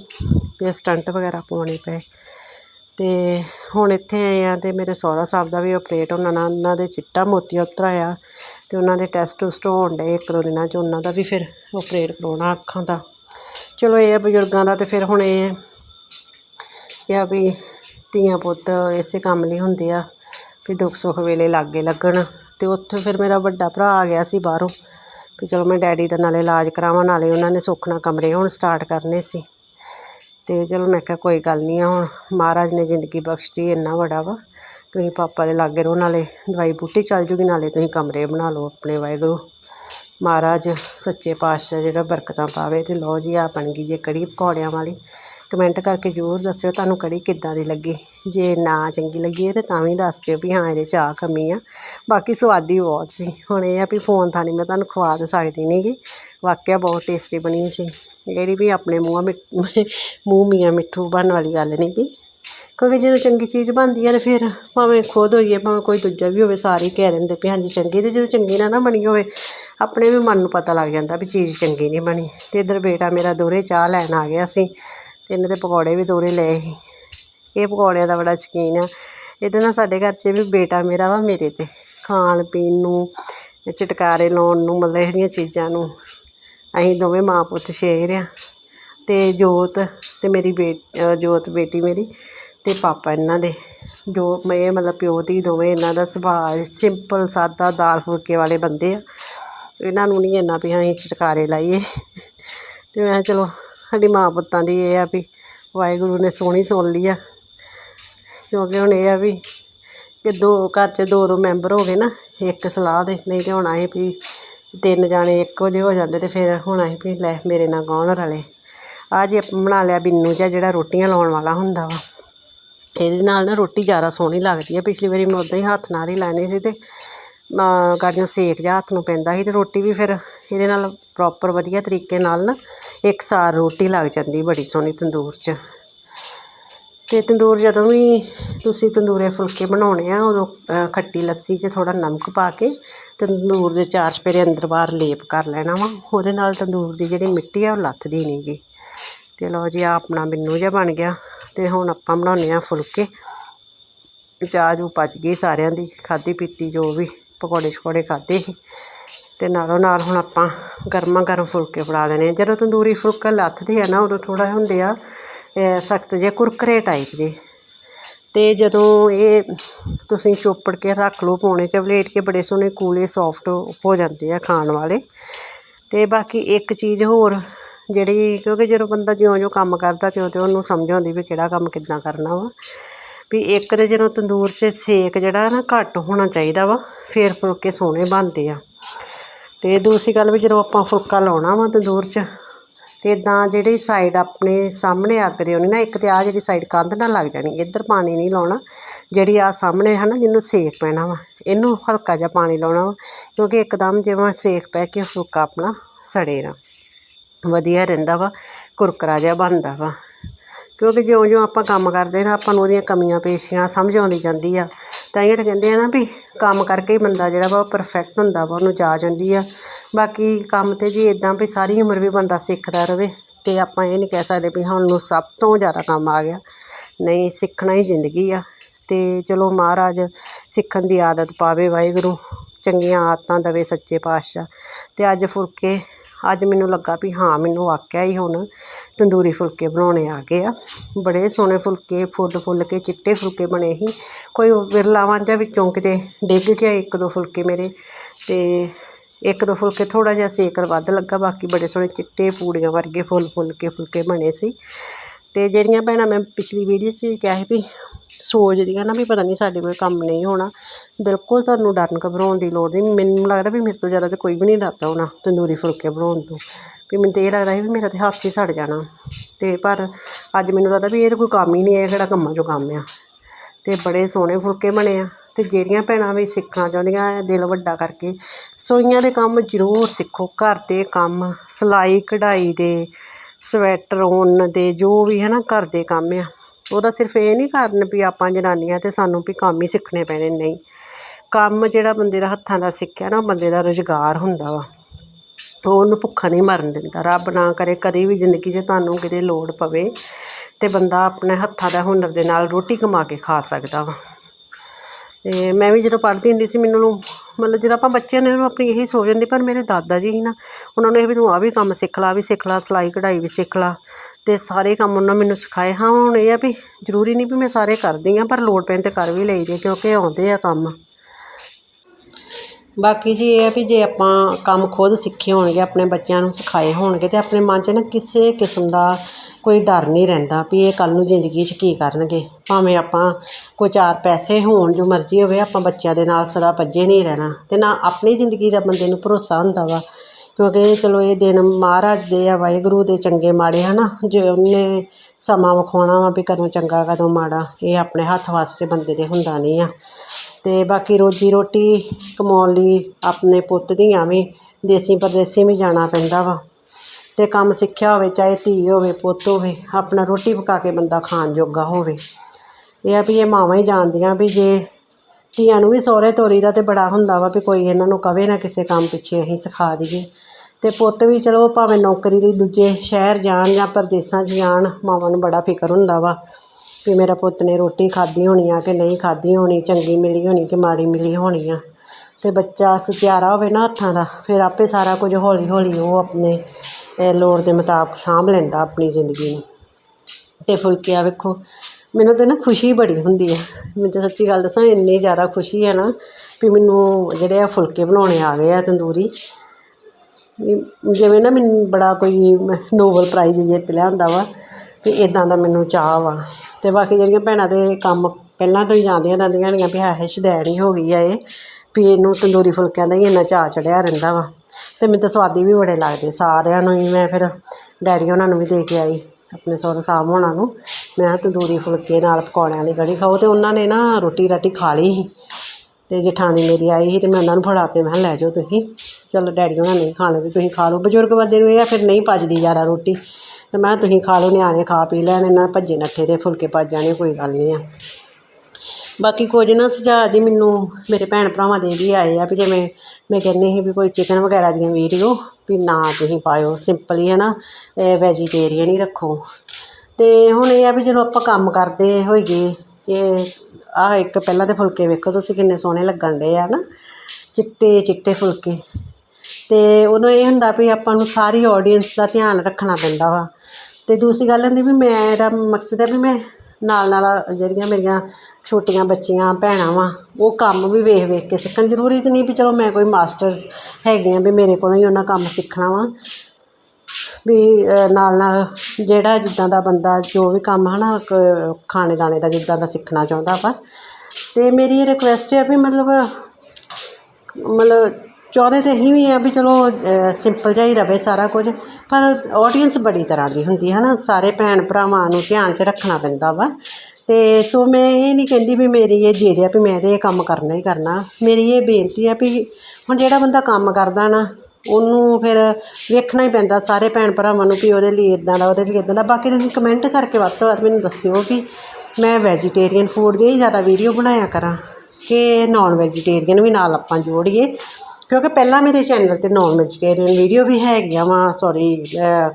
ਤੇ ਸਟੰਟ ਵਗੈਰਾ ਪਾਉਣੇ ਪਏ। ਤੇ ਹੁਣ ਇੱਥੇ ਆਏ ਆ ਤੇ ਮੇਰੇ ਸਹੁਰਾ ਸਾਹਿਬ ਦਾ ਵੀ ਆਪਰੇਟ ਉਹਨਾਂ ਨਾਲ, ਉਹਨਾਂ ਦੇ ਚਿੱਟਾ ਮੋਤੀ ਉਤਰਾਇਆ ਤੇ ਉਹਨਾਂ ਦੇ ਟੈਸਟ ਟੁਸਟ ਹੋਣ ਡੇ ਇੱਕ ਦੋ ਦਿਨਾਂ 'ਚ, ਉਹਨਾਂ ਦਾ ਵੀ ਫਿਰ ਆਪਰੇਟ ਕਰਾਉਣਾ ਅੱਖਾਂ ਦਾ। ਚਲੋ ਇਹ ਆ ਬਜ਼ੁਰਗਾਂ ਦਾ ਤੇ ਫਿਰ ਹੁਣ ਇਹ ਇਹ ਆ ਵੀ ਧੀਆਂ ਪੁੱਤ ਇਸੇ ਕੰਮ ਲਈ ਹੁੰਦੇ ਆ, ਵੀ ਦੁੱਖ ਸੁੱਖ ਵੇਲੇ ਲਾਗੇ ਲੱਗਣ। ਅਤੇ ਉੱਥੇ ਫਿਰ ਮੇਰਾ ਵੱਡਾ ਭਰਾ ਆ ਗਿਆ ਸੀ ਬਾਹਰੋਂ, ਵੀ ਚਲੋ ਮੈਂ ਡੈਡੀ ਦਾ ਨਾਲੇ ਇਲਾਜ ਕਰਾਵਾਂ, ਨਾਲੇ ਉਹਨਾਂ ਨੇ ਸੁੱਖ ਨਾਲ ਕਮਰੇ ਹੁਣ ਸਟਾਰਟ ਕਰਨੇ ਸੀ। ਅਤੇ ਚਲੋ ਮੈਂ ਕਿਹਾ ਕੋਈ ਗੱਲ ਨਹੀਂ ਆ, ਹੁਣ ਮਹਾਰਾਜ ਨੇ ਜ਼ਿੰਦਗੀ ਬਖਸ਼ਤੀ, ਇੰਨਾ ਬੜਾ ਵਾ। ਤੁਸੀਂ ਪਾਪਾ ਦੇ ਲਾਗੇ ਰਹੋ, ਨਾਲੇ ਦਵਾਈ ਬੂਟੀ ਚੱਲ ਜੂਗੀ, ਨਾਲੇ ਤੁਸੀਂ ਕਮਰੇ ਬਣਾ ਲਓ ਆਪਣੇ ਵਾਹਿਗੁਰੂ। ਮਹਾਰਾਜ ਸੱਚੇ ਪਾਤਸ਼ਾਹ ਜਿਹੜਾ ਬਰਕਤਾਂ ਪਾਵੇ ਤੇ ਲਓ ਜੀ, ਆ ਬਣ ਗਈ ਜੇ ਕੜੀ ਪਕੌੜਿਆਂ ਵਾਲੀ। ਕਮੈਂਟ ਕਰਕੇ ਜ਼ਰੂਰ ਦੱਸਿਓ ਤੁਹਾਨੂੰ ਕੜੀ ਕਿੱਦਾਂ ਦੀ ਲੱਗੀ। ਜੇ ਨਾ ਚੰਗੀ ਲੱਗੀ ਹੈ ਤੇ ਤਾਂ ਵੀ ਦੱਸ ਦਿਓ ਵੀ ਹਾਂ, ਇਹਦੇ 'ਚ ਆ ਕਮੀ ਆ। ਬਾਕੀ ਸਵਾਦੀ ਬਹੁਤ ਸੀ। ਹੁਣ ਇਹ ਆ ਵੀ ਫੋਨ ਥਾਣੀ ਮੈਂ ਤੁਹਾਨੂੰ ਖਵਾ ਤਾਂ ਸਕਦੀ ਨਹੀਂ ਗੀ। ਵਾਕਿਆ ਬਹੁਤ ਟੇਸਟੀ ਬਣੀ ਸੀ। ਇਹਦੀ ਵੀ ਆਪਣੇ ਮੂੰਹਾਂ ਮਿੱਠ, ਮੂੰਹ ਮੀਆਂ ਮਿੱਠੂ ਬਣਨ ਵਾਲੀ ਗੱਲ ਨਹੀਂ ਗੀ। ਕਿਉਂਕਿ ਜਦੋਂ ਚੰਗੀ ਚੀਜ਼ ਬਣਦੀ ਹੈ ਤੇ ਫਿਰ ਭਾਵੇਂ ਖੁਦ ਹੋਈਏ, ਭਾਵੇਂ ਕੋਈ ਦੂਜਾ ਵੀ ਹੋਵੇ, ਸਾਰੇ ਹੀ ਕਹਿ ਦਿੰਦੇ ਵੀ ਹਾਂਜੀ ਚੰਗੀ ਤੇ ਜਦੋਂ ਚੰਗੀ ਨਾ ਨਾ ਬਣੀ ਹੋਵੇ, ਆਪਣੇ ਵੀ ਮਨ ਨੂੰ ਪਤਾ ਲੱਗ ਜਾਂਦਾ ਵੀ ਚੀਜ਼ ਚੰਗੀ ਨਹੀਂ ਬਣੀ। ਤੇ ਇੱਧਰ ਬੇਟਾ ਮੇਰਾ ਦੋਹਰੇ ਚਾਹ ਲੈਣ ਆ ਗਿਆ ਸੀ। ਅਤੇ ਇਹਨਾਂ ਦੇ ਪਕੌੜੇ ਵੀ ਦੋਹਰੇ ਲਏ ਸੀ। ਇਹ ਪਕੌੜਿਆਂ ਦਾ ਬੜਾ ਸ਼ੌਕੀਨ ਆ। ਇਹਦੇ ਨਾਲ ਸਾਡੇ ਘਰ 'ਚ ਵੀ ਬੇਟਾ ਮੇਰਾ ਵਾ ਮੇਰੇ ਤੇ। ਖਾਣ ਪੀਣ ਨੂੰ ਚਟਕਾਰੇ ਲਾਉਣ ਨੂੰ, ਮਤਲਬ ਇਹੋ ਜਿਹੀਆਂ ਚੀਜ਼ਾਂ ਨੂੰ ਅਸੀਂ ਦੋਵੇਂ ਮਾਂ ਪੁੱਤ ਸ਼ੇਰ ਆ। ਅਤੇ ਜੋਤ ਅਤੇ ਮੇਰੀ ਬੇ, ਜੋਤ ਬੇਟੀ ਮੇਰੀ ਅਤੇ ਪਾਪਾ ਇਹਨਾਂ ਦੇ। ਜੋ ਇਹ ਮਤਲਬ ਪਿਓ ਦੀ ਦੋਵੇਂ ਇਹਨਾਂ ਦਾ ਸੁਭਾਅ ਸਿੰਪਲ, ਸਾਦਾ, ਦਾਲ ਫੁਲਕੇ ਵਾਲੇ ਬੰਦੇ ਆ। ਇਹਨਾਂ ਨੂੰ ਨਹੀਂ ਇੰਨਾ ਵੀ ਅਸੀਂ ਚਟਕਾਰੇ ਲਾਈਏ। ਅਤੇ ਮੈਂ ਚਲੋ ਸਾਡੀ ਮਾਂ ਪੁੱਤਾਂ ਦੀ ਇਹ ਆ ਵੀ ਵਾਹਿਗੁਰੂ ਨੇ ਸੋਹਣੀ ਸੁਣ ਲਈ ਆ। ਕਿਉਂਕਿ ਹੁਣ ਇਹ ਆ ਵੀ ਕਿ ਦੋ ਘਰ 'ਚ ਦੋ ਦੋ ਮੈਂਬਰ ਹੋ ਗਏ ਨਾ, ਇੱਕ ਸਲਾਹ ਦੇ, ਨਹੀਂ ਤੇ ਹੁਣ ਅਸੀਂ ਵੀ ਤਿੰਨ ਜਾਣੇ ਇੱਕੋ ਜਿਹੇ ਹੋ ਜਾਂਦੇ ਤੇ ਫਿਰ ਹੁਣ ਅਸੀਂ ਵੀ ਲੈ ਮੇਰੇ ਨਾਲ ਕੌਣ ਰਲੇ। ਆ ਜੀ ਆਪਾਂ ਬਣਾ ਲਿਆ ਬਿੰਨੂ ਜਿਹਾ ਜਿਹੜਾ ਰੋਟੀਆਂ ਲਾਉਣ ਵਾਲਾ ਹੁੰਦਾ ਵਾ, ਇਹਦੇ ਨਾਲ ਨਾ ਰੋਟੀ ਜ਼ਿਆਦਾ ਸੋਹਣੀ ਲੱਗਦੀ ਆ। ਪਿਛਲੀ ਵਾਰੀ ਮੈਂ ਉੱਦਾਂ ਹੀ ਹੱਥ ਨਾਲ ਹੀ ਲਾਉਂਦੀ ਸੀ ਤੇ ਗਾੜੀਆਂ ਸੇਕ ਜਿਹਾ ਹੱਥ ਨੂੰ ਪੈਂਦਾ ਸੀ ਤੇ ਰੋਟੀ ਵੀ ਫਿਰ ਇਹਦੇ ਨਾਲ ਪ੍ਰੋਪਰ ਵਧੀਆ ਤਰੀਕੇ ਨਾਲ ਨਾ ਇੱਕ ਸਾਰ ਰੋਟੀ ਲੱਗ ਜਾਂਦੀ ਬੜੀ ਸੋਹਣੀ ਤੰਦੂਰ 'ਚ। ਤੇ ਤੰਦੂਰ ਜਦੋਂ ਵੀ ਤੁਸੀਂ ਤੰਦੂਰੇ ਫੁਲਕੇ ਬਣਾਉਣੇ ਆ, ਉਦੋਂ ਖੱਟੀ ਲੱਸੀ 'ਚ ਥੋੜਾ ਨਮਕ ਪਾ ਕੇ ਤੰਦੂਰ ਦੇ ਚਾਰ ਚਪੇਰੇ ਅੰਦਰ ਬਾਹਰ ਲੇਪ ਕਰ ਲੈਣਾ ਵਾ। ਉਹਦੇ ਨਾਲ ਤੰਦੂਰ ਦੀ ਜਿਹੜੀ ਮਿੱਟੀ ਆ, ਉਹ ਲੱਥਦੀ ਨਹੀਂ ਗੀ। ਤੇ ਲਓ ਜੀ ਆ ਆਪਣਾ ਮੈਨੂੰ ਜਿਹਾ ਬਣ ਗਿਆ। ਤੇ ਹੁਣ ਆਪਾਂ ਬਣਾਉਂਦੇ ਆ ਫੁਲਕੇ। ਚਾਹ ਜੂ ਪਚ ਗਈ ਸਾਰਿਆਂ ਦੀ, ਖਾਧੀ ਪੀਤੀ ਜੋ ਵੀ ਪਕੌੜੇ ਛਕੌੜੇ ਖਾਧੇ ਸੀ। ਤੇ ਨਾਲੋਂ ਨਾਲ ਹੁਣ ਆਪਾਂ ਗਰਮਾ ਗਰਮ ਫੁਲਕੇ ਫੜਾ ਦੇਣੇ ਆ। ਜਦੋਂ ਤੰਦੂਰੀ ਫੁਲਕਾ ਲੱਥਦੇ ਆ ਨਾ, ਉਦੋਂ ਥੋੜਾ ਹੁੰਦੇ ਆ ਸਖਤ ਜਿਹੇ ਕੁਰਕਰੇ ਟਾਈਪ ਜੇ ਤੇ ਜਦੋਂ ਇਹ ਤੁਸੀਂ ਚੋਪੜ ਕੇ ਰੱਖ ਲਓ, ਪੌਣੇ ਚ ਵਲੇਟ ਕੇ ਬੜੇ ਸੋਹਣੇ ਕੂਲੇ ਸੌਫਟ ਹੋ ਜਾਂਦੇ ਆ ਖਾਣ ਵਾਲੇ। ਤੇ ਬਾਕੀ ਇੱਕ ਚੀਜ਼ ਹੋਰ, ਜਿਹੜੀ ਕਿਉਂਕਿ ਜਦੋਂ ਬੰਦਾ ਜਿਉਂ-ਜਿਉਂ ਕੰਮ ਕਰਦਾ, ਤਿਉਂ-ਤਿਉਂ ਉਹਨੂੰ ਸਮਝ ਆਉਂਦੀ ਵੀ ਕਿਹੜਾ ਕੰਮ ਕਿੱਦਾਂ ਕਰਨਾ ਵਾ। ਵੀ ਇੱਕ ਤੇ ਜਦੋਂ ਤੰਦੂਰ 'ਚ ਸੇਕ ਜਿਹੜਾ ਨਾ ਘੱਟ ਹੋਣਾ ਚਾਹੀਦਾ ਵਾ, ਫਿਰ ਫੁਲਕੇ ਸੋਹਣੇ ਬਣਦੇ ਆ। ਤੇ ਦੂਸਰੀ ਗੱਲ ਵੀ ਜਦੋਂ ਆਪਾਂ ਫੁਲਕਾ ਲਾਉਣਾ ਵਾ ਤੰਦੂਰ 'ਚ, ਤੇ ਇਦਾਂ ਜਿਹੜੀ ਸਾਈਡ ਆਪਣੇ ਸਾਹਮਣੇ ਅੱਗ ਦੇ ਹੋਣੀ ਨਾ ਇੱਕ ਤੇ ਆ ਜਿਹੜੀ ਸਾਈਡ ਕੰਧ ਨਾਲ ਲੱਗ ਜਾਣੀ, ਇੱਧਰ ਪਾਣੀ ਨਹੀਂ ਲਾਉਣਾ, ਜਿਹੜੀ ਆ ਸਾਹਮਣੇ ਹੈ ਨਾ ਜਿਹਨੂੰ ਸੇਕ ਪੈਣਾ ਵਾ, ਇਹਨੂੰ ਹਲਕਾ ਜਿਹਾ ਪਾਣੀ ਲਾਉਣਾ ਵਾ, ਕਿਉਂਕਿ ਇੱਕਦਮ ਜਿਵੇਂ ਸੇਕ ਪੈ ਕੇ ਫੁਲਕਾ ਆਪਣਾ ਸੜੇ ਨਾ, ਵਧੀਆ ਰਹਿੰਦਾ ਵਾ, ਕੁਰਕਰਾ ਜਿਹਾ ਬਣਦਾ ਵਾ, ਕਿਉਂਕਿ ਜਿਉਂ ਜਿਉਂ ਆਪਾਂ ਕੰਮ ਕਰਦੇ ਨਾ, ਆਪਾਂ ਨੂੰ ਉਹਦੀਆਂ ਕਮੀਆਂ, ਪੇਸ਼ੀਆਂ ਸਮਝ ਆਉਂਦੀ ਜਾਂਦੀ ਆ ਤਾਂ ਇਹ ਤਾਂ ਕਹਿੰਦੇ ਆ ਨਾ ਵੀ ਕੰਮ ਕਰਕੇ ਹੀ ਬੰਦਾ ਜਿਹੜਾ ਵਾ ਉਹ ਪਰਫੈਕਟ ਹੁੰਦਾ ਵਾ, ਉਹਨੂੰ ਜਾਚ ਆਉਂਦੀ ਆ। ਬਾਕੀ ਕੰਮ ਤੇ ਜੀ ਇਦਾਂ ਵੀ ਸਾਰੀ ਉਮਰ ਵੀ ਬੰਦਾ ਸਿੱਖਦਾ ਰਵੇ ਤੇ ਆਪਾਂ ਇਹ ਨਹੀਂ ਕਹਿ ਸਕਦੇ ਵੀ ਹੁਣ ਸਭ ਤੋਂ ਜ਼ਿਆਦਾ ਕੰਮ ਆ ਗਿਆ। ਨਹੀਂ, ਸਿੱਖਣਾ ਹੀ ਜ਼ਿੰਦਗੀ ਆ ਤੇ ਚਲੋ ਮਹਾਰਾਜ ਸਿੱਖਣ ਦੀ ਆਦਤ ਪਾਵੇ ਵਾਹਿਗੁਰੂ, ਚੰਗੀਆਂ ਆਦਤਾਂ ਦੇਵੇ ਸੱਚੇ ਪਾਤਸ਼ਾਹ। ਤੇ ਅੱਜ ਫੁਲਕੇ ਅੱਜ ਮੈਨੂੰ ਲੱਗਾ ਵੀ ਹਾਂ, ਮੈਨੂੰ ਵਾਕਿਆ ਹੀ ਹੁਣ ਤੰਦੂਰੀ ਫੁਲਕੇ ਬਣਾਉਣੇ ਆ ਗਏ ਆ। ਬੜੇ ਸੋਹਣੇ ਫੁਲਕੇ, ਫੁੱਲ ਫੁੱਲ ਕੇ, ਚਿੱਟੇ ਫੁਲਕੇ ਬਣੇ ਸੀ। ਕੋਈ ਵਿਰਲਾ ਵਾਂਝਾ ਵਿੱਚੋਂ ਕਿਤੇ ਡਿੱਗ ਗਿਆ ਇੱਕ ਦੋ ਫੁਲਕੇ ਮੇਰੇ ਤੇ ਇੱਕ ਦੋ ਫੁਲਕੇ ਥੋੜਾ ਜਿਹਾ ਸੇਕ ਵੱਧ ਲੱਗਾ, ਬਾਕੀ ਬੜੇ ਸੋਹਣੇ ਚਿੱਟੇ ਪੂੜੀਆਂ ਵਰਗੇ ਫੁੱਲ ਫੁੱਲ ਕੇ ਫੁਲਕੇ ਬਣੇ ਸੀ। ਤੇ ਜਿਹੜੀਆਂ ਭੈਣਾਂ ਮੈਂ ਪਿਛਲੀ ਵੀਡੀਓ 'ਚ ਵੀ ਕਿਹਾ ਸੀ ਵੀ ਸੋਚਦੀ ਸੋਚਦੀਆਂ ਨਾ ਵੀ ਪਤਾ ਨਹੀਂ ਸਾਡੇ ਕੋਲ ਕੰਮ ਨਹੀਂ ਹੋਣਾ। ਬਿਲਕੁਲ ਤੁਹਾਨੂੰ ਡਰਨ ਘਬਰਾਉਣ ਦੀ ਲੋੜ ਨਹੀਂ ਮੈਨੂੰ ਲੱਗਦਾ ਵੀ ਮੇਰੇ ਤੋਂ ਜ਼ਿਆਦਾ ਤਾਂ ਕੋਈ ਵੀ ਨਹੀਂ ਡਰਦਾ ਹੋਣਾ ਤੰਦੂਰੀ ਫੁਲਕੇ ਬਣਾਉਣ ਤੋਂ। ਵੀ ਮੈਨੂੰ ਤਾਂ ਇਹ ਲੱਗਦਾ ਸੀ ਵੀ ਮੇਰਾ ਤਾਂ ਹੱਥ ਹੀ ਸੜ ਜਾਣਾ। ਅਤੇ ਪਰ ਅੱਜ ਮੈਨੂੰ ਲੱਗਦਾ ਵੀ ਇਹ ਤਾਂ ਕੋਈ ਕੰਮ ਹੀ ਨਹੀਂ ਇਹ ਕਿਹੜਾ ਕੰਮਾਂ 'ਚੋਂ ਕੰਮ ਆ। ਅਤੇ ਬੜੇ ਸੋਹਣੇ ਫੁਲਕੇ ਬਣੇ ਆ। ਅਤੇ ਜਿਹੜੀਆਂ ਭੈਣਾਂ ਵੀ ਸਿੱਖਣਾ ਚਾਹੁੰਦੀਆਂ ਆ ਦਿਲ ਵੱਡਾ ਕਰਕੇ ਸੋਈਆਂ ਦੇ ਕੰਮ ਜ਼ਰੂਰ ਸਿੱਖੋ। ਘਰ ਦੇ ਕੰਮ, ਸਿਲਾਈ ਕਢਾਈ ਦੇ, ਸਵੈਟਰ, ਉੱਨ ਦੇ, ਜੋ ਵੀ ਹੈ ਨਾ, ਘਰ ਦੇ ਕੰਮ ਆ। ਉਹਦਾ ਸਿਰਫ ਇਹ ਨਹੀਂ ਕਾਰਨ ਵੀ ਆਪਾਂ ਜਨਾਨੀਆਂ ਤੇ ਸਾਨੂੰ ਵੀ ਕੰਮ ਹੀ ਸਿੱਖਣੇ ਪੈਣੇ ਨਹੀਂ। ਕੰਮ ਜਿਹੜਾ ਬੰਦੇ ਦਾ ਹੱਥਾਂ ਦਾ ਸਿੱਖਿਆ ਨਾ, ਉਹ ਬੰਦੇ ਦਾ ਰੁਜ਼ਗਾਰ ਹੁੰਦਾ ਵਾ। ਉਹ ਉਹਨੂੰ ਭੁੱਖਾ ਨਹੀਂ ਮਰਨ ਦਿੰਦਾ। ਰੱਬ ਨਾ ਕਰੇ ਕਦੇ ਵੀ ਜ਼ਿੰਦਗੀ 'ਚ ਤੁਹਾਨੂੰ ਕਿਤੇ ਲੋੜ ਪਵੇ ਤੇ ਬੰਦਾ ਆਪਣੇ ਹੱਥਾਂ ਦਾ ਹੁਨਰ ਦੇ ਨਾਲ ਰੋਟੀ ਕਮਾ ਕੇ ਖਾ ਸਕਦਾ ਵਾ। ਤੇ ਮੈਂ ਵੀ ਜਦੋਂ ਪੜ੍ਹਦੀ ਹੁੰਦੀ ਸੀ, ਮੈਨੂੰ ਮਤਲਬ ਜਦੋਂ ਆਪਾਂ ਬੱਚਿਆਂ ਨੇ ਉਹਨੂੰ ਆਪਣੀ ਇਹੀ ਸੋਚ ਹੁੰਦੀ, ਪਰ ਮੇਰੇ ਦਾਦਾ ਜੀ ਸੀ ਨਾ, ਉਹਨਾਂ ਨੂੰ ਇਹ ਵੀ ਤੂੰ ਆਹ ਵੀ ਕੰਮ ਸਿੱਖ ਲਾ, ਆਹ ਵੀ ਸਿੱਖ ਲਾ, ਸਿਲਾਈ ਕਢਾਈ ਵੀ ਸਿੱਖ ਲਾ ਅਤੇ ਸਾਰੇ ਕੰਮ ਉਹਨਾਂ ਮੈਨੂੰ ਸਿਖਾਏ। ਹਾਂ, ਹੁਣ ਇਹ ਆ ਵੀ ਜ਼ਰੂਰੀ ਨਹੀਂ ਵੀ ਮੈਂ ਸਾਰੇ ਕਰਦੀ ਹਾਂ, ਪਰ ਲੋੜ ਪੈਣ ਤੇ ਕਰ ਵੀ ਲਈਦੇ ਕਿਉਂਕਿ ਆਉਂਦੇ ਆ ਕੰਮ। ਬਾਕੀ ਜੀ ਇਹ ਆ ਵੀ ਜੇ ਆਪਾਂ ਕੰਮ ਖੁਦ ਸਿੱਖੇ ਹੋਣਗੇ, ਆਪਣੇ ਬੱਚਿਆਂ ਨੂੰ ਸਿਖਾਏ ਹੋਣਗੇ, ਤੇ ਆਪਣੇ ਮਨ 'ਚ ਨਾ ਕਿਸੇ ਕਿਸਮ ਦਾ ਕੋਈ ਡਰ ਨਹੀਂ ਰਹਿੰਦਾ ਵੀ ਇਹ ਕੱਲ੍ਹ ਨੂੰ ਜ਼ਿੰਦਗੀ 'ਚ ਕੀ ਕਰਨਗੇ। ਭਾਵੇਂ ਆਪਾਂ ਕੋਈ ਚਾਰ ਪੈਸੇ ਹੋਣ ਜੋ ਮਰਜ਼ੀ ਹੋਵੇ, ਆਪਾਂ ਬੱਚਿਆਂ ਦੇ ਨਾਲ ਸਦਾ ਭੱਜੇ ਨਹੀਂ ਰਹਿਣਾ ਅਤੇ ਨਾ ਆਪਣੀ ਜ਼ਿੰਦਗੀ ਦਾ ਬੰਦੇ ਨੂੰ ਭਰੋਸਾ ਹੁੰਦਾ ਵਾ। ਕਿਉਂਕਿ ਚਲੋ ਇਹ ਦਿਨ ਮਹਾਰਾਜ ਦੇ ਆ ਵਾਹਿਗੁਰੂ ਦੇ ਚੰਗੇ ਮਾੜੇ, ਹਨਾ? ਜੇ ਉਹਨੇ ਸਮਾਂ ਵਿਖਾਉਣਾ ਵਾ ਵੀ ਕਦੋਂ ਚੰਗਾ, ਕਦੋਂ ਮਾੜਾ, ਇਹ ਆਪਣੇ ਹੱਥ ਵਾਸਤੇ ਬੰਦੇ ਦੇ ਹੁੰਦਾ ਨਹੀਂ ਆ। ਅਤੇ ਬਾਕੀ ਰੋਜੀ ਰੋਟੀ ਕਮਾਉਣ ਲਈ ਆਪਣੇ ਪੁੱਤ ਦੀਆਂ ਵੀ ਦੇਸੀ ਪਰਦੇਸੀ ਵੀ ਜਾਣਾ ਪੈਂਦਾ ਵਾ। ਅਤੇ ਕੰਮ ਸਿੱਖਿਆ ਹੋਵੇ, ਚਾਹੇ ਧੀ ਹੋਵੇ, ਪੁੱਤ ਹੋਵੇ, ਆਪਣਾ ਰੋਟੀ ਪਕਾ ਕੇ ਬੰਦਾ ਖਾਣ ਜੋਗਾ ਹੋਵੇ। ਇਹ ਆ ਵੀ ਇਹ ਮਾਵਾਂ ਹੀ ਜਾਣਦੀਆਂ ਵੀ ਜੇ ਧੀਆਂ ਨੂੰ ਵੀ ਸਹੁਰੇ ਤੋਰੀ ਦਾ ਤਾਂ ਬੜਾ ਹੁੰਦਾ ਵਾ ਵੀ ਕੋਈ ਇਹਨਾਂ ਨੂੰ ਕਵੇ ਨਾ ਕਿਸੇ ਕੰਮ ਪਿੱਛੇ ਅਸੀਂ ਸਿਖਾ ਦਈਏ। ਅਤੇ ਪੁੱਤ ਵੀ ਚਲੋ ਭਾਵੇਂ ਨੌਕਰੀ ਲਈ ਦੂਜੇ ਸ਼ਹਿਰ ਜਾਣ ਜਾਂ ਪ੍ਰਦੇਸਾਂ 'ਚ ਜਾਣ, ਮਾਵਾਂ ਨੂੰ ਬੜਾ ਫਿਕਰ ਹੁੰਦਾ ਵਾ ਵੀ ਮੇਰਾ ਪੁੱਤ ਨੇ ਰੋਟੀ ਖਾਧੀ ਹੋਣੀ ਆ ਕਿ ਨਹੀਂ ਖਾਧੀ ਹੋਣੀ, ਚੰਗੀ ਮਿਲੀ ਹੋਣੀ ਕਿ ਮਾੜੀ ਮਿਲੀ ਹੋਣੀ ਆ। ਅਤੇ ਬੱਚਾ ਸੁਚਿਆਰਾ ਹੋਵੇ ਨਾ ਹੱਥਾਂ ਦਾ, ਫਿਰ ਆਪੇ ਸਾਰਾ ਕੁਝ ਹੌਲੀ ਹੌਲੀ ਉਹ ਆਪਣੇ ਲੋੜ ਦੇ ਮੁਤਾਬਕ ਸਾਂਭ ਲੈਂਦਾ ਆਪਣੀ ਜ਼ਿੰਦਗੀ ਨੂੰ। ਅਤੇ ਫੁਲਕਿਆ ਵੇਖੋ, ਮੈਨੂੰ ਤਾਂ ਨਾ ਖੁਸ਼ੀ ਬੜੀ ਹੁੰਦੀ ਹੈ। ਮੈਂ ਤਾਂ ਸੱਚੀ ਗੱਲ ਦੱਸਾਂ, ਇੰਨੀ ਜ਼ਿਆਦਾ ਖੁਸ਼ੀ ਹੈ ਨਾ ਵੀ ਮੈਨੂੰ ਜਿਹੜੇ ਆ ਫੁਲਕੇ ਬਣਾਉਣੇ ਆ ਗਏ ਆ ਤੰਦੂਰੀ। ਜਿਵੇਂ ਨਾ ਮੈਨੂੰ ਬੜਾ ਕੋਈ ਨੋਬਲ ਪ੍ਰਾਈਜ਼ ਜਿੱਤ ਲਿਆ ਹੁੰਦਾ ਵਾ, ਵੀ ਇਦਾਂ ਦਾ ਮੈਨੂੰ ਚਾਹ ਵਾ। ਅਤੇ ਬਾਕੀ ਜਿਹੜੀਆਂ ਭੈਣਾਂ ਦੇ ਕੰਮ ਪਹਿਲਾਂ ਤੋਂ ਹੀ ਜਾਂਦੀਆਂ ਰਹਿੰਦੀਆਂ ਨੇ ਵੀ ਹੈ ਸ਼ਦੈਣ ਹੀ ਹੋ ਗਈ ਆ ਇਹ, ਵੀ ਇਹਨੂੰ ਤੰਦੂਰੀ ਫੁਲਕਿਆਂ ਦਾ ਹੀ ਇੰਨਾ ਚਾਅ ਚੜਿਆ ਰਹਿੰਦਾ ਵਾ। ਅਤੇ ਮੈਨੂੰ ਤਾਂ ਸੁਆਦੀ ਵੀ ਬੜੇ ਲੱਗਦੇ, ਸਾਰਿਆਂ ਨੂੰ ਹੀ ਮੈਂ ਫਿਰ ਡੈਡੀ ਉਹਨਾਂ ਨੂੰ ਵੀ ਦੇ ਕੇ ਆਈ, ਆਪਣੇ ਸਹੁਰਾ ਸਾਹਿਬ ਹੋਣਾ ਨੂੰ। ਮੈਂ ਕਿਹਾ ਤੰਦੂਰੀ ਫੁਲਕੇ ਨਾਲ ਪਕੌੜਿਆਂ ਦੀ ਕੜੀ ਖਾਓ ਅਤੇ ਉਹਨਾਂ ਨੇ ਨਾ ਰੋਟੀ ਰਾਟੀ ਖਾ ਲਈ ਸੀ। ਅਤੇ ਜੇਠਾਣੀ ਮੇਰੀ ਆਈ ਸੀ ਅਤੇ ਮੈਂ ਉਹਨਾਂ ਨੂੰ ਫੜਾ ਫੜਾਤੇ ਮੈਂ ਕਿਹਾ ਲੈ ਜਾਓ ਤੁਸੀਂ। ਚਲੋ ਡੈਡੀ ਉਹਨਾਂ ਨੇ ਖਾਣੇ ਵੀ ਤੁਸੀਂ ਖਾ ਲਓ। ਬਜ਼ੁਰਗ ਬੰਦੇ ਨੂੰ ਇਹ ਆ ਫਿਰ ਨਹੀਂ ਪਚਦੀ ਜ਼ਿਆਦਾ ਰੋਟੀ। ਤੇ ਮੈਂ ਕਿਹਾ ਤੁਸੀਂ ਖਾ ਲਓ, ਨਿਆਣੇ ਖਾ ਪੀ ਲੈਣ, ਇਹਨਾਂ ਭੱਜੇ ਨੱਠੇ ਦੇ ਫੁਲਕੇ ਪਚ ਜਾਣੇ, ਕੋਈ ਗੱਲ ਨਹੀਂ ਆ। ਬਾਕੀ ਕੁਝ ਨਾ ਸੁਝਾਅ ਜੀ ਮੈਨੂੰ ਮੇਰੇ ਭੈਣ ਭਰਾਵਾਂ ਦੇ ਵੀ ਆਏ ਆ ਵੀ ਜਿਵੇਂ ਮੈਂ ਕਹਿੰਦੀ ਸੀ ਵੀ ਕੋਈ ਚਿਕਨ ਵਗੈਰਾ ਦੀਆਂ ਵੀਡੀਓ ਵੀ ਨਾ ਤੁਸੀਂ ਪਾਇਓ ਸਿੰਪਲ ਹੀ ਹੈ ਨਾ ਵੈਜੀਟੇਰੀਅਨ ਹੀ ਰੱਖੋ। ਅਤੇ ਹੁਣ ਇਹ ਆ ਵੀ ਜਦੋਂ ਆਪਾਂ ਕੰਮ ਕਰਦੇ ਹੋਈਏ, ਇਹ ਆਹ ਇੱਕ ਪਹਿਲਾਂ ਤੇ ਫੁਲਕੇ ਵੇਖੋ ਤੁਸੀਂ ਕਿੰਨੇ ਸੋਹਣੇ ਲੱਗਣ ਡੇ ਆ ਨਾ, ਚਿੱਟੇ ਚਿੱਟੇ ਫੁਲਕੇ। ਤੇ ਉਹਨੂੰ ਇਹ ਹੁੰਦਾ ਵੀ ਆਪਾਂ ਨੂੰ ਸਾਰੀ ਆਡੀਅנס ਦਾ ਧਿਆਨ ਰੱਖਣਾ ਪੈਂਦਾ ਵਾ। ਤੇ ਦੂਸਰੀ ਗੱਲ ਹੁੰਦੀ ਵੀ ਮੇਰਾ ਮਕਸਦ ਹੈ ਵੀ ਮੈਂ ਨਾਲ ਨਾਲ ਜਿਹੜੀਆਂ ਮੇਰੀਆਂ ਛੋਟੀਆਂ ਬੱਚੀਆਂ, ਭੈਣਾਂ ਵਾ, ਉਹ ਕੰਮ ਵੀ ਵੇਖ ਵੇਖ ਕੇ ਸਿੱਖਣ। ਜ਼ਰੂਰੀ ਤਾਂ ਨਹੀਂ ਵੀ ਚਲੋ ਮੈਂ ਕੋਈ ਮਾਸਟਰ ਹੈਗੀ ਹਾਂ ਵੀ ਮੇਰੇ ਕੋਲੋਂ ਹੀ ਉਹਨਾਂ ਕੰਮ ਸਿੱਖਣਾ ਵਾ। ਵੀ ਨਾਲ ਨਾਲ ਜਿਹੜਾ ਜਿੱਦਾਂ ਦਾ ਬੰਦਾ ਜੋ ਵੀ ਕੰਮ ਹੈ ਨਾ ਕ- ਖਾਣੇ ਦਾਣੇ ਦਾ ਜਿੱਦਾਂ ਦਾ ਸਿੱਖਣਾ ਚਾਹੁੰਦਾ ਵਾ। ਅਤੇ ਮੇਰੀ ਇਹ ਰਿਕੁਐਸਟ ਹੈ ਵੀ ਮਤਲਬ ਮਤਲਬ ਚਾਹੁੰਦੇ ਤਾਂ ਇਹੀ ਵੀ ਆ ਵੀ ਚਲੋ ਸਿੰਪਲ ਜਿਹਾ ਹੀ ਰਵੇ ਸਾਰਾ ਕੁਝ, ਪਰ ਆਡੀਅנס ਬੜੀ ਤਰ੍ਹਾਂ ਦੀ ਹੁੰਦੀ ਹੈ ਨਾ ਸਾਰੇ ਭੈਣ ਭਰਾਵਾਂ ਨੂੰ ਧਿਆਨ 'ਚ ਰੱਖਣਾ ਪੈਂਦਾ ਵਾ। ਤੇ ਸੋ ਮੈਂ ਇਹ ਨਹੀਂ ਕਹਿੰਦੀ ਵੀ ਮੇਰੀ ਇਹ ਜੇ ਆ ਵੀ ਮੈਂ ਤੇ ਇਹ ਕੰਮ ਕਰਨਾ ਹੀ ਕਰਨਾ। ਮੇਰੀ ਇਹ ਬੇਨਤੀ ਆ ਵੀ ਹੁਣ ਜਿਹੜਾ ਬੰਦਾ ਕੰਮ ਕਰਦਾ ਨਾ, ਉਹਨੂੰ ਫਿਰ ਵੇਖਣਾ ਹੀ ਪੈਂਦਾ ਸਾਰੇ ਭੈਣ ਭਰਾਵਾਂ ਨੂੰ ਵੀ ਉਹਦੇ ਲਈ ਇਦਾਂ ਦਾ, ਉਹਦੇ ਲਈ ਇਦਾਂ ਦਾ। ਬਾਕੀ ਤੁਸੀਂ ਕਮੈਂਟ ਕਰਕੇ ਵੱਧ ਤੋਂ ਵੱਧ ਮੈਨੂੰ ਦੱਸਿਓ ਵੀ ਮੈਂ ਵੈਜੀਟੇਰੀਅਨ ਫੂਡ ਦੀ ਹੀ ਜ਼ਿਆਦਾ ਵੀਡੀਓ ਬਣਾਇਆ ਕਰਾਂ, ਕਿ ਨਾਨ ਵੈਜੀਟੇਰੀਅਨ ਵੀ ਨਾਲ ਆਪਾਂ ਜੋੜੀਏ। ਕਿਉਂਕਿ ਪਹਿਲਾਂ ਮੇਰੇ ਚੈਨਲ ਤੇ ਨਾਨ ਵੈਜੀਟੇਰੀਅਨ ਵੀਡੀਓ ਵੀ ਹੈਗੀਆਂ ਵਾ ਸੌਰੀ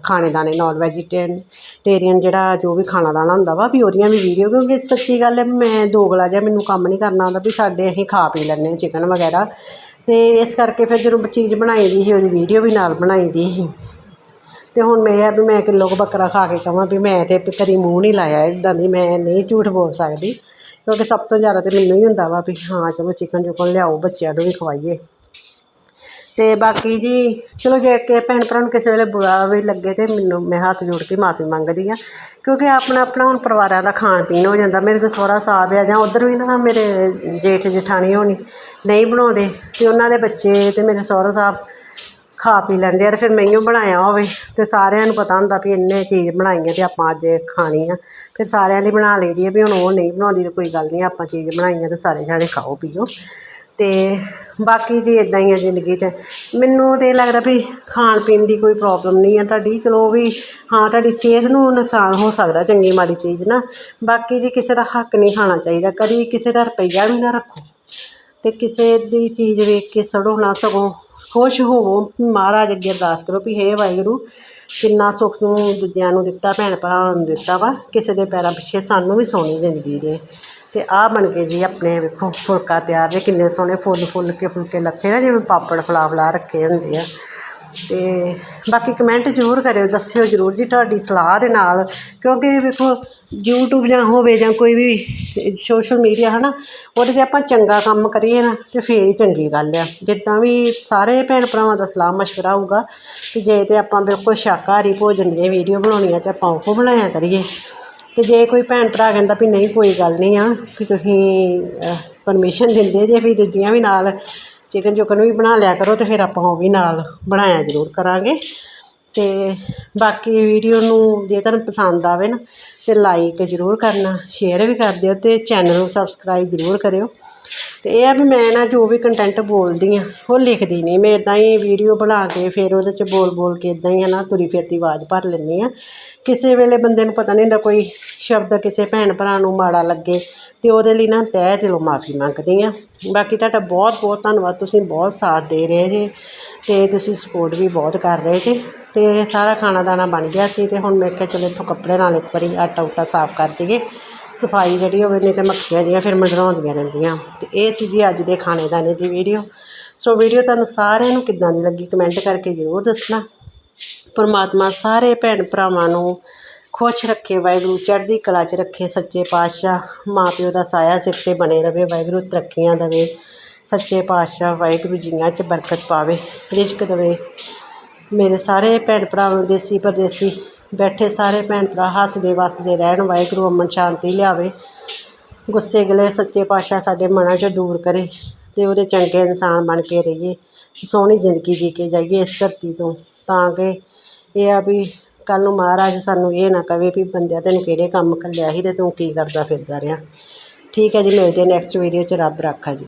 ਖਾਣੇ ਦਾਣੇ ਨਾਨ ਵੈਜੀਟੇਰੀਅਨ ਟੇਰੀਅਨ ਜਿਹੜਾ ਜੋ ਵੀ ਖਾਣਾ ਦਾਣਾ ਹੁੰਦਾ ਵਾ, ਵੀ ਉਹਦੀਆਂ ਵੀ ਵੀਡੀਓ ਕਿਉਂਕਿ ਸੱਚੀ ਗੱਲ ਹੈ, ਮੈਂ ਦੋਗਲਾ ਜਿਹਾ ਮੈਨੂੰ ਕੰਮ ਨਹੀਂ ਕਰਨਾ ਆਉਂਦਾ ਵੀ ਸਾਡੇ ਅਸੀਂ ਖਾ ਪੀ ਲੈਂਦੇ ਚਿਕਨ ਵਗੈਰਾ। ਤੇ ਇਸ ਕਰਕੇ ਫਿਰ ਜਦੋਂ ਚੀਜ਼ ਬਣਾਈ ਦੀ ਸੀ, ਉਹਦੀ ਵੀਡੀਓ ਵੀ ਨਾਲ ਬਣਾਈ ਦੀ ਸੀ। ਤੇ ਹੁਣ ਮੈਂ ਇਹ ਆ ਵੀ ਮੈਂ ਕਿਲੋ ਕੁ ਬੱਕਰਾ ਖਾ ਕੇ ਕਹਾਂ ਵੀ ਮੈਂ ਤੇ ਕਦੀ ਮੂੰਹ ਨਹੀਂ ਲਾਇਆ ਇਦਾਂ ਦੀ, ਮੈਂ ਨਹੀਂ ਝੂਠ ਬੋਲ ਸਕਦੀ। ਕਿਉਂਕਿ ਸਭ ਤੋਂ ਜ਼ਿਆਦਾ ਤੇ ਮੈਨੂੰ ਹੀ ਹੁੰਦਾ ਵਾ ਵੀ ਹਾਂ, ਚਲੋ ਚਿਕਨ ਚੁਕਨ ਲਿਆਓ, ਬੱਚਿਆਂ ਨੂੰ ਵੀ ਖਵਾਈਏ। ਅਤੇ ਬਾਕੀ ਜੀ, ਚਲੋ ਜੇ ਕਿ ਭੈਣ ਭਰਾ ਨੂੰ ਕਿਸੇ ਵੇਲੇ ਬੁਰਾ ਵੀ ਲੱਗੇ ਤਾਂ ਮੈਨੂੰ, ਮੈਂ ਹੱਥ ਜੋੜ ਕੇ ਮਾਫੀ ਮੰਗਦੀ ਹਾਂ। ਕਿਉਂਕਿ ਆਪਣਾ ਆਪਣਾ ਹੁਣ ਪਰਿਵਾਰਾਂ ਦਾ ਖਾਣ ਪੀਣ ਹੋ ਜਾਂਦਾ। ਮੇਰੇ ਤਾਂ ਸਹੁਰਾ ਸਾਹਿਬ ਆ ਜਾਂ ਉੱਧਰ ਵੀ ਨਾ, ਮੇਰੇ ਜੇਠ ਜਠਾਣੀ ਹੋਣੀ ਨਹੀਂ ਬਣਾਉਂਦੇ ਅਤੇ ਉਹਨਾਂ ਦੇ ਬੱਚੇ ਅਤੇ ਮੇਰੇ ਸਹੁਰਾ ਸਾਹਿਬ ਖਾ ਪੀ ਲੈਂਦੇ ਆ ਅਤੇ ਫਿਰ ਮੈਨੂੰ ਬਣਾਇਆ ਹੋਵੇ ਅਤੇ ਸਾਰਿਆਂ ਨੂੰ ਪਤਾ ਹੁੰਦਾ ਵੀ ਇੰਨੇ ਚੀਜ਼ ਬਣਾਈ ਹੈ ਅਤੇ ਆਪਾਂ ਅੱਜ ਖਾਣੀ ਆ। ਫਿਰ ਸਾਰਿਆਂ ਲਈ ਬਣਾ ਲਈਦੀ ਹੈ ਵੀ ਹੁਣ ਉਹ ਨਹੀਂ ਬਣਾਉਂਦੀ ਤਾਂ ਕੋਈ ਗੱਲ ਨਹੀਂ, ਆਪਾਂ ਚੀਜ਼ ਬਣਾਈ ਆ ਅਤੇ ਸਾਰੇ ਜਾਣੇ ਖਾਓ ਪੀਓ। ਅਤੇ ਬਾਕੀ ਜੀ ਇੱਦਾਂ ਹੀ ਆ ਜ਼ਿੰਦਗੀ 'ਚ, ਮੈਨੂੰ ਤਾਂ ਇਹ ਲੱਗਦਾ ਵੀ ਖਾਣ ਪੀਣ ਦੀ ਕੋਈ ਪ੍ਰੋਬਲਮ ਨਹੀਂ ਆ ਤੁਹਾਡੀ, ਚਲੋ ਵੀ, ਹਾਂ ਤੁਹਾਡੀ ਸਿਹਤ ਨੂੰ ਨੁਕਸਾਨ ਹੋ ਸਕਦਾ ਚੰਗੀ ਮਾੜੀ ਚੀਜ਼ ਨਾ, ਬਾਕੀ ਜੀ ਕਿਸੇ ਦਾ ਹੱਕ ਨਹੀਂ ਖਾਣਾ ਚਾਹੀਦਾ, ਕਦੀ ਕਿਸੇ ਦਾ ਰੁਪਈਆ ਵੀ ਨਾ ਰੱਖੋ ਅਤੇ ਕਿਸੇ ਦੀ ਚੀਜ਼ ਵੇਖ ਕੇ ਸੜੋ ਨਾ ਸਗੋਂ ਖੁਸ਼ ਹੋਵੋ, ਮਹਾਰਾਜ ਅੱਗੇ ਅਰਦਾਸ ਕਰੋ ਵੀ ਹੇ ਵਾਹਿਗੁਰੂ, ਕਿੰਨਾ ਸੁੱਖ ਨੂੰ ਦੂਜਿਆਂ ਨੂੰ ਦਿੱਤਾ, ਭੈਣ ਭਰਾਵਾਂ ਨੂੰ ਦਿੱਤਾ ਵਾ, ਕਿਸੇ ਦੇ ਪੈਰਾਂ ਪਿੱਛੇ ਸਾਨੂੰ ਵੀ ਸੋਹਣੀ ਜ਼ਿੰਦਗੀ ਦੇ। ਅਤੇ ਆਹ ਬਣ ਕੇ ਜੀ ਆਪਣੇ, ਵੇਖੋ, ਫੁਲਕਾ ਤਿਆਰ ਜੇ ਕਿੰਨੇ ਸੋਹਣੇ ਫੁੱਲ ਫੁੱਲ ਕੇ ਫੁਲਕੇ ਲੱਥੇ ਨਾ, ਜਿਵੇਂ ਪਾਪੜ ਫਲਾ ਫਲਾ ਰੱਖੇ ਹੁੰਦੇ ਆ। ਅਤੇ ਬਾਕੀ ਕਮੈਂਟ ਜ਼ਰੂਰ ਕਰਿਓ, ਦੱਸਿਓ ਜ਼ਰੂਰ ਜੀ ਤੁਹਾਡੀ ਸਲਾਹ ਦੇ ਨਾਲ, ਕਿਉਂਕਿ ਵੇਖੋ, YouTube ਜਾਂ ਹੋਵੇ ਜਾਂ ਕੋਈ ਵੀ ਸੋਸ਼ਲ ਮੀਡੀਆ ਹੈ ਨਾ ਉਹਦੇ 'ਤੇ ਆਪਾਂ ਚੰਗਾ ਕੰਮ ਕਰੀਏ ਨਾ, ਤੇ ਫੇਰ ਹੀ ਚੰਗੀ ਗੱਲ ਆ। ਜਿੱਦਾਂ ਵੀ ਸਾਰੇ ਭੈਣ ਭਰਾਵਾਂ ਦਾ ਸਲਾਹ ਮਸ਼ਵਰਾ ਹੋਊਗਾ ਕਿ ਜੇ ਤੇ ਆਪਾਂ ਬਿਲਕੁਲ ਸ਼ਾਕਾਹਾਰੀ ਭੋਜਨ ਦੀ ਵੀਡੀਓ ਬਣਾਉਣੀ ਆ ਤੇ ਆਪਾਂ ਉਹ ਬਣਾਇਆ ਕਰੀਏ। ਅਤੇ ਜੇ ਕੋਈ ਭੈਣ ਭਰਾ ਕਹਿੰਦਾ ਵੀ ਨਹੀਂ, ਕੋਈ ਗੱਲ ਨਹੀਂ ਆ, ਵੀ ਤੁਸੀਂ ਪਰਮਿਸ਼ਨ ਦਿੰਦੇ ਜੇ ਵੀ ਦੂਜੀਆਂ ਵੀ ਨਾਲ ਚਿਕਨ ਚੁਕਨ ਵੀ ਬਣਾ ਲਿਆ ਕਰੋ ਤੇ ਫਿਰ ਆਪਾਂ ਉਹ ਵੀ ਨਾਲ ਬਣਾਇਆ ਜ਼ਰੂਰ ਕਰਾਂਗੇ। ਅਤੇ ਬਾਕੀ ਵੀਡੀਓ ਨੂੰ ਜੇ ਤੁਹਾਨੂੰ ਪਸੰਦ ਆਵੇ ਨਾ, ਤਾਂ ਲਾਈਕ ਜ਼ਰੂਰ ਕਰਨਾ ਸ਼ੇਅਰ ਵੀ ਕਰ ਦਿਓ ਅਤੇ ਚੈਨਲ ਨੂੰ ਸਬਸਕ੍ਰਾਈਬ ਜ਼ਰੂਰ ਕਰਿਓ। ਤੇ ਇਹ ਆ ਵੀ ਮੈਂ ਨਾ ਜੋ ਵੀ ਕੰਟੈਂਟ ਬੋਲਦੀ ਆ, ਉਹ ਲਿਖਦੀ ਨਹੀਂ। ਮੈਂ ਇਦਾਂ ਹੀ ਵੀਡੀਓ ਬਣਾ ਕੇ ਫਿਰ ਉਹਦੇ 'ਚ ਬੋਲ ਬੋਲ ਕੇ ਇਦਾਂ ਹੀ ਆ ਨਾ, ਤੁਰੀ ਫਿਰਦੀ ਆਵਾਜ਼ ਭਰ ਲੈਂਦੀ ਆ। ਕਿਸੇ ਵੇਲੇ ਬੰਦੇ ਨੂੰ ਪਤਾ ਨਹੀਂ ਹੁੰਦਾ ਕੋਈ ਸ਼ਬਦ ਕਿਸੇ ਭੈਣ ਭਰਾ ਨੂੰ ਮਾੜਾ ਲੱਗੇ ਤੇ ਉਹਦੇ ਲਈ ਨਾ ਤਹਿ ਦਿਲੋਂ ਮਾਫੀ ਮੰਗਦੀ ਆ। ਬਾਕੀ ਤੁਹਾਡਾ ਬਹੁਤ ਬਹੁਤ ਧੰਨਵਾਦ, ਤੁਸੀਂ ਬਹੁਤ ਸਾਥ ਦੇ ਰਹੇ ਜੇ ਤੇ ਤੁਸੀਂ ਸਪੋਰਟ ਵੀ ਬਹੁਤ ਕਰ ਰਹੇ ਜੇ ਤੇ ਸਾਰਾ ਖਾਣਾ ਦਾਣਾ ਬਣ ਗਿਆ ਸੀ ਤੇ ਹੁਣ ਮੈਂ ਕਿਹਾ ਚਲੋ ਇੱਥੋਂ ਕੱਪੜੇ ਨਾਲ ਇੱਕ ਵਾਰੀ ਆਟਾ ਉਟਾ ਸਾਫ਼ ਕਰ ਦਈਏ। ਸਫ਼ਾਈ ਜਿਹੜੀ ਹੋਵੇ, ਨਹੀਂ ਤੇ ਮੱਖੀਆਂ ਜਿਹੀਆਂ ਫਿਰ ਮੰਡਰਾਉਂਦੀਆਂ ਰਹਿੰਦੀਆਂ। ਤੇ ਇਹ ਸੀ ਜੀ ਅੱਜ ਦੇ ਖਾਣੇ ਦਾਣੇ ਦੀ ਵੀਡੀਓ। ਸੋ ਵੀਡੀਓ ਤੁਹਾਨੂੰ ਸਾਰਿਆਂ ਨੂੰ ਕਿੱਦਾਂ ਦੀ ਲੱਗੀ ਕਮੈਂਟ ਕਰਕੇ ਜ਼ਰੂਰ ਦੱਸਣਾ। ਪਰਮਾਤਮਾ ਸਾਰੇ ਭੈਣ ਭਰਾਵਾਂ ਨੂੰ ਖੁਸ਼ ਰੱਖੇ, ਵਾਹਿਗੁਰੂ ਚੜ੍ਹਦੀ ਕਲਾ 'ਚ ਰੱਖੇ, ਸੱਚੇ ਪਾਤਸ਼ਾਹ ਮਾਂ ਪਿਓ ਦਾ ਸਾਇਆ ਸਿਰ 'ਤੇ ਬਣੇ ਰਵੇ, ਵਾਹਿਗੁਰੂ ਤਰੱਕੀਆਂ ਦੇਵੇ, ਸੱਚੇ ਪਾਤਸ਼ਾਹ ਵਾਹਿਗੁਰੂ ਜੀਆਂ 'ਚ ਬਰਕਤ ਪਾਵੇ, ਰਿਜ਼ਕ ਦੇਵੇ। ਮੇਰੇ ਸਾਰੇ ਭੈਣ ਭਰਾਵਾਂ ਨੂੰ ਦੇਸੀ ਪਰਦੇਸੀ ਬੈਠੇ ਸਾਰੇ ਭੈਣ ਭਰਾ ਹੱਸਦੇ ਵੱਸਦੇ ਰਹਿਣ, ਵਾਹਿਗੁਰੂ ਅਮਨ ਸ਼ਾਂਤੀ ਲਿਆਵੇ। ਗੁੱਸੇ ਗਿਲੇ ਸੱਚੇ ਪਾਤਸ਼ਾਹ ਸਾਡੇ ਮਨਾਂ 'ਚੋਂ ਦੂਰ ਕਰੇ ਅਤੇ ਉਹਦੇ ਚੰਗੇ ਇਨਸਾਨ ਬਣ ਕੇ ਰਹੀਏ, ਸੋਹਣੀ ਜ਼ਿੰਦਗੀ ਜੀ ਕੇ ਜਾਈਏ ਇਸ ਧਰਤੀ ਤੋਂ। ਤਾਂ ਕਿ ਇਹ ਆ ਵੀ ਕੱਲ੍ਹ ਨੂੰ ਮਹਾਰਾਜ ਸਾਨੂੰ ਇਹ ਨਾ ਕਵੇ ਵੀ ਬੰਦਿਆ ਤੈਨੂੰ ਕਿਹੜੇ ਕੰਮ ਘੱਲਿਆ ਸੀ ਅਤੇ ਤੂੰ ਕੀ ਕਰਦਾ ਫਿਰਦਾ ਰਿਹਾ। ਠੀਕ ਹੈ ਜੀ, ਮਿਲਦੇ ਨੈਕਸਟ ਵੀਡੀਓ 'ਚ। ਰੱਬ ਰਾਖਾ ਜੀ।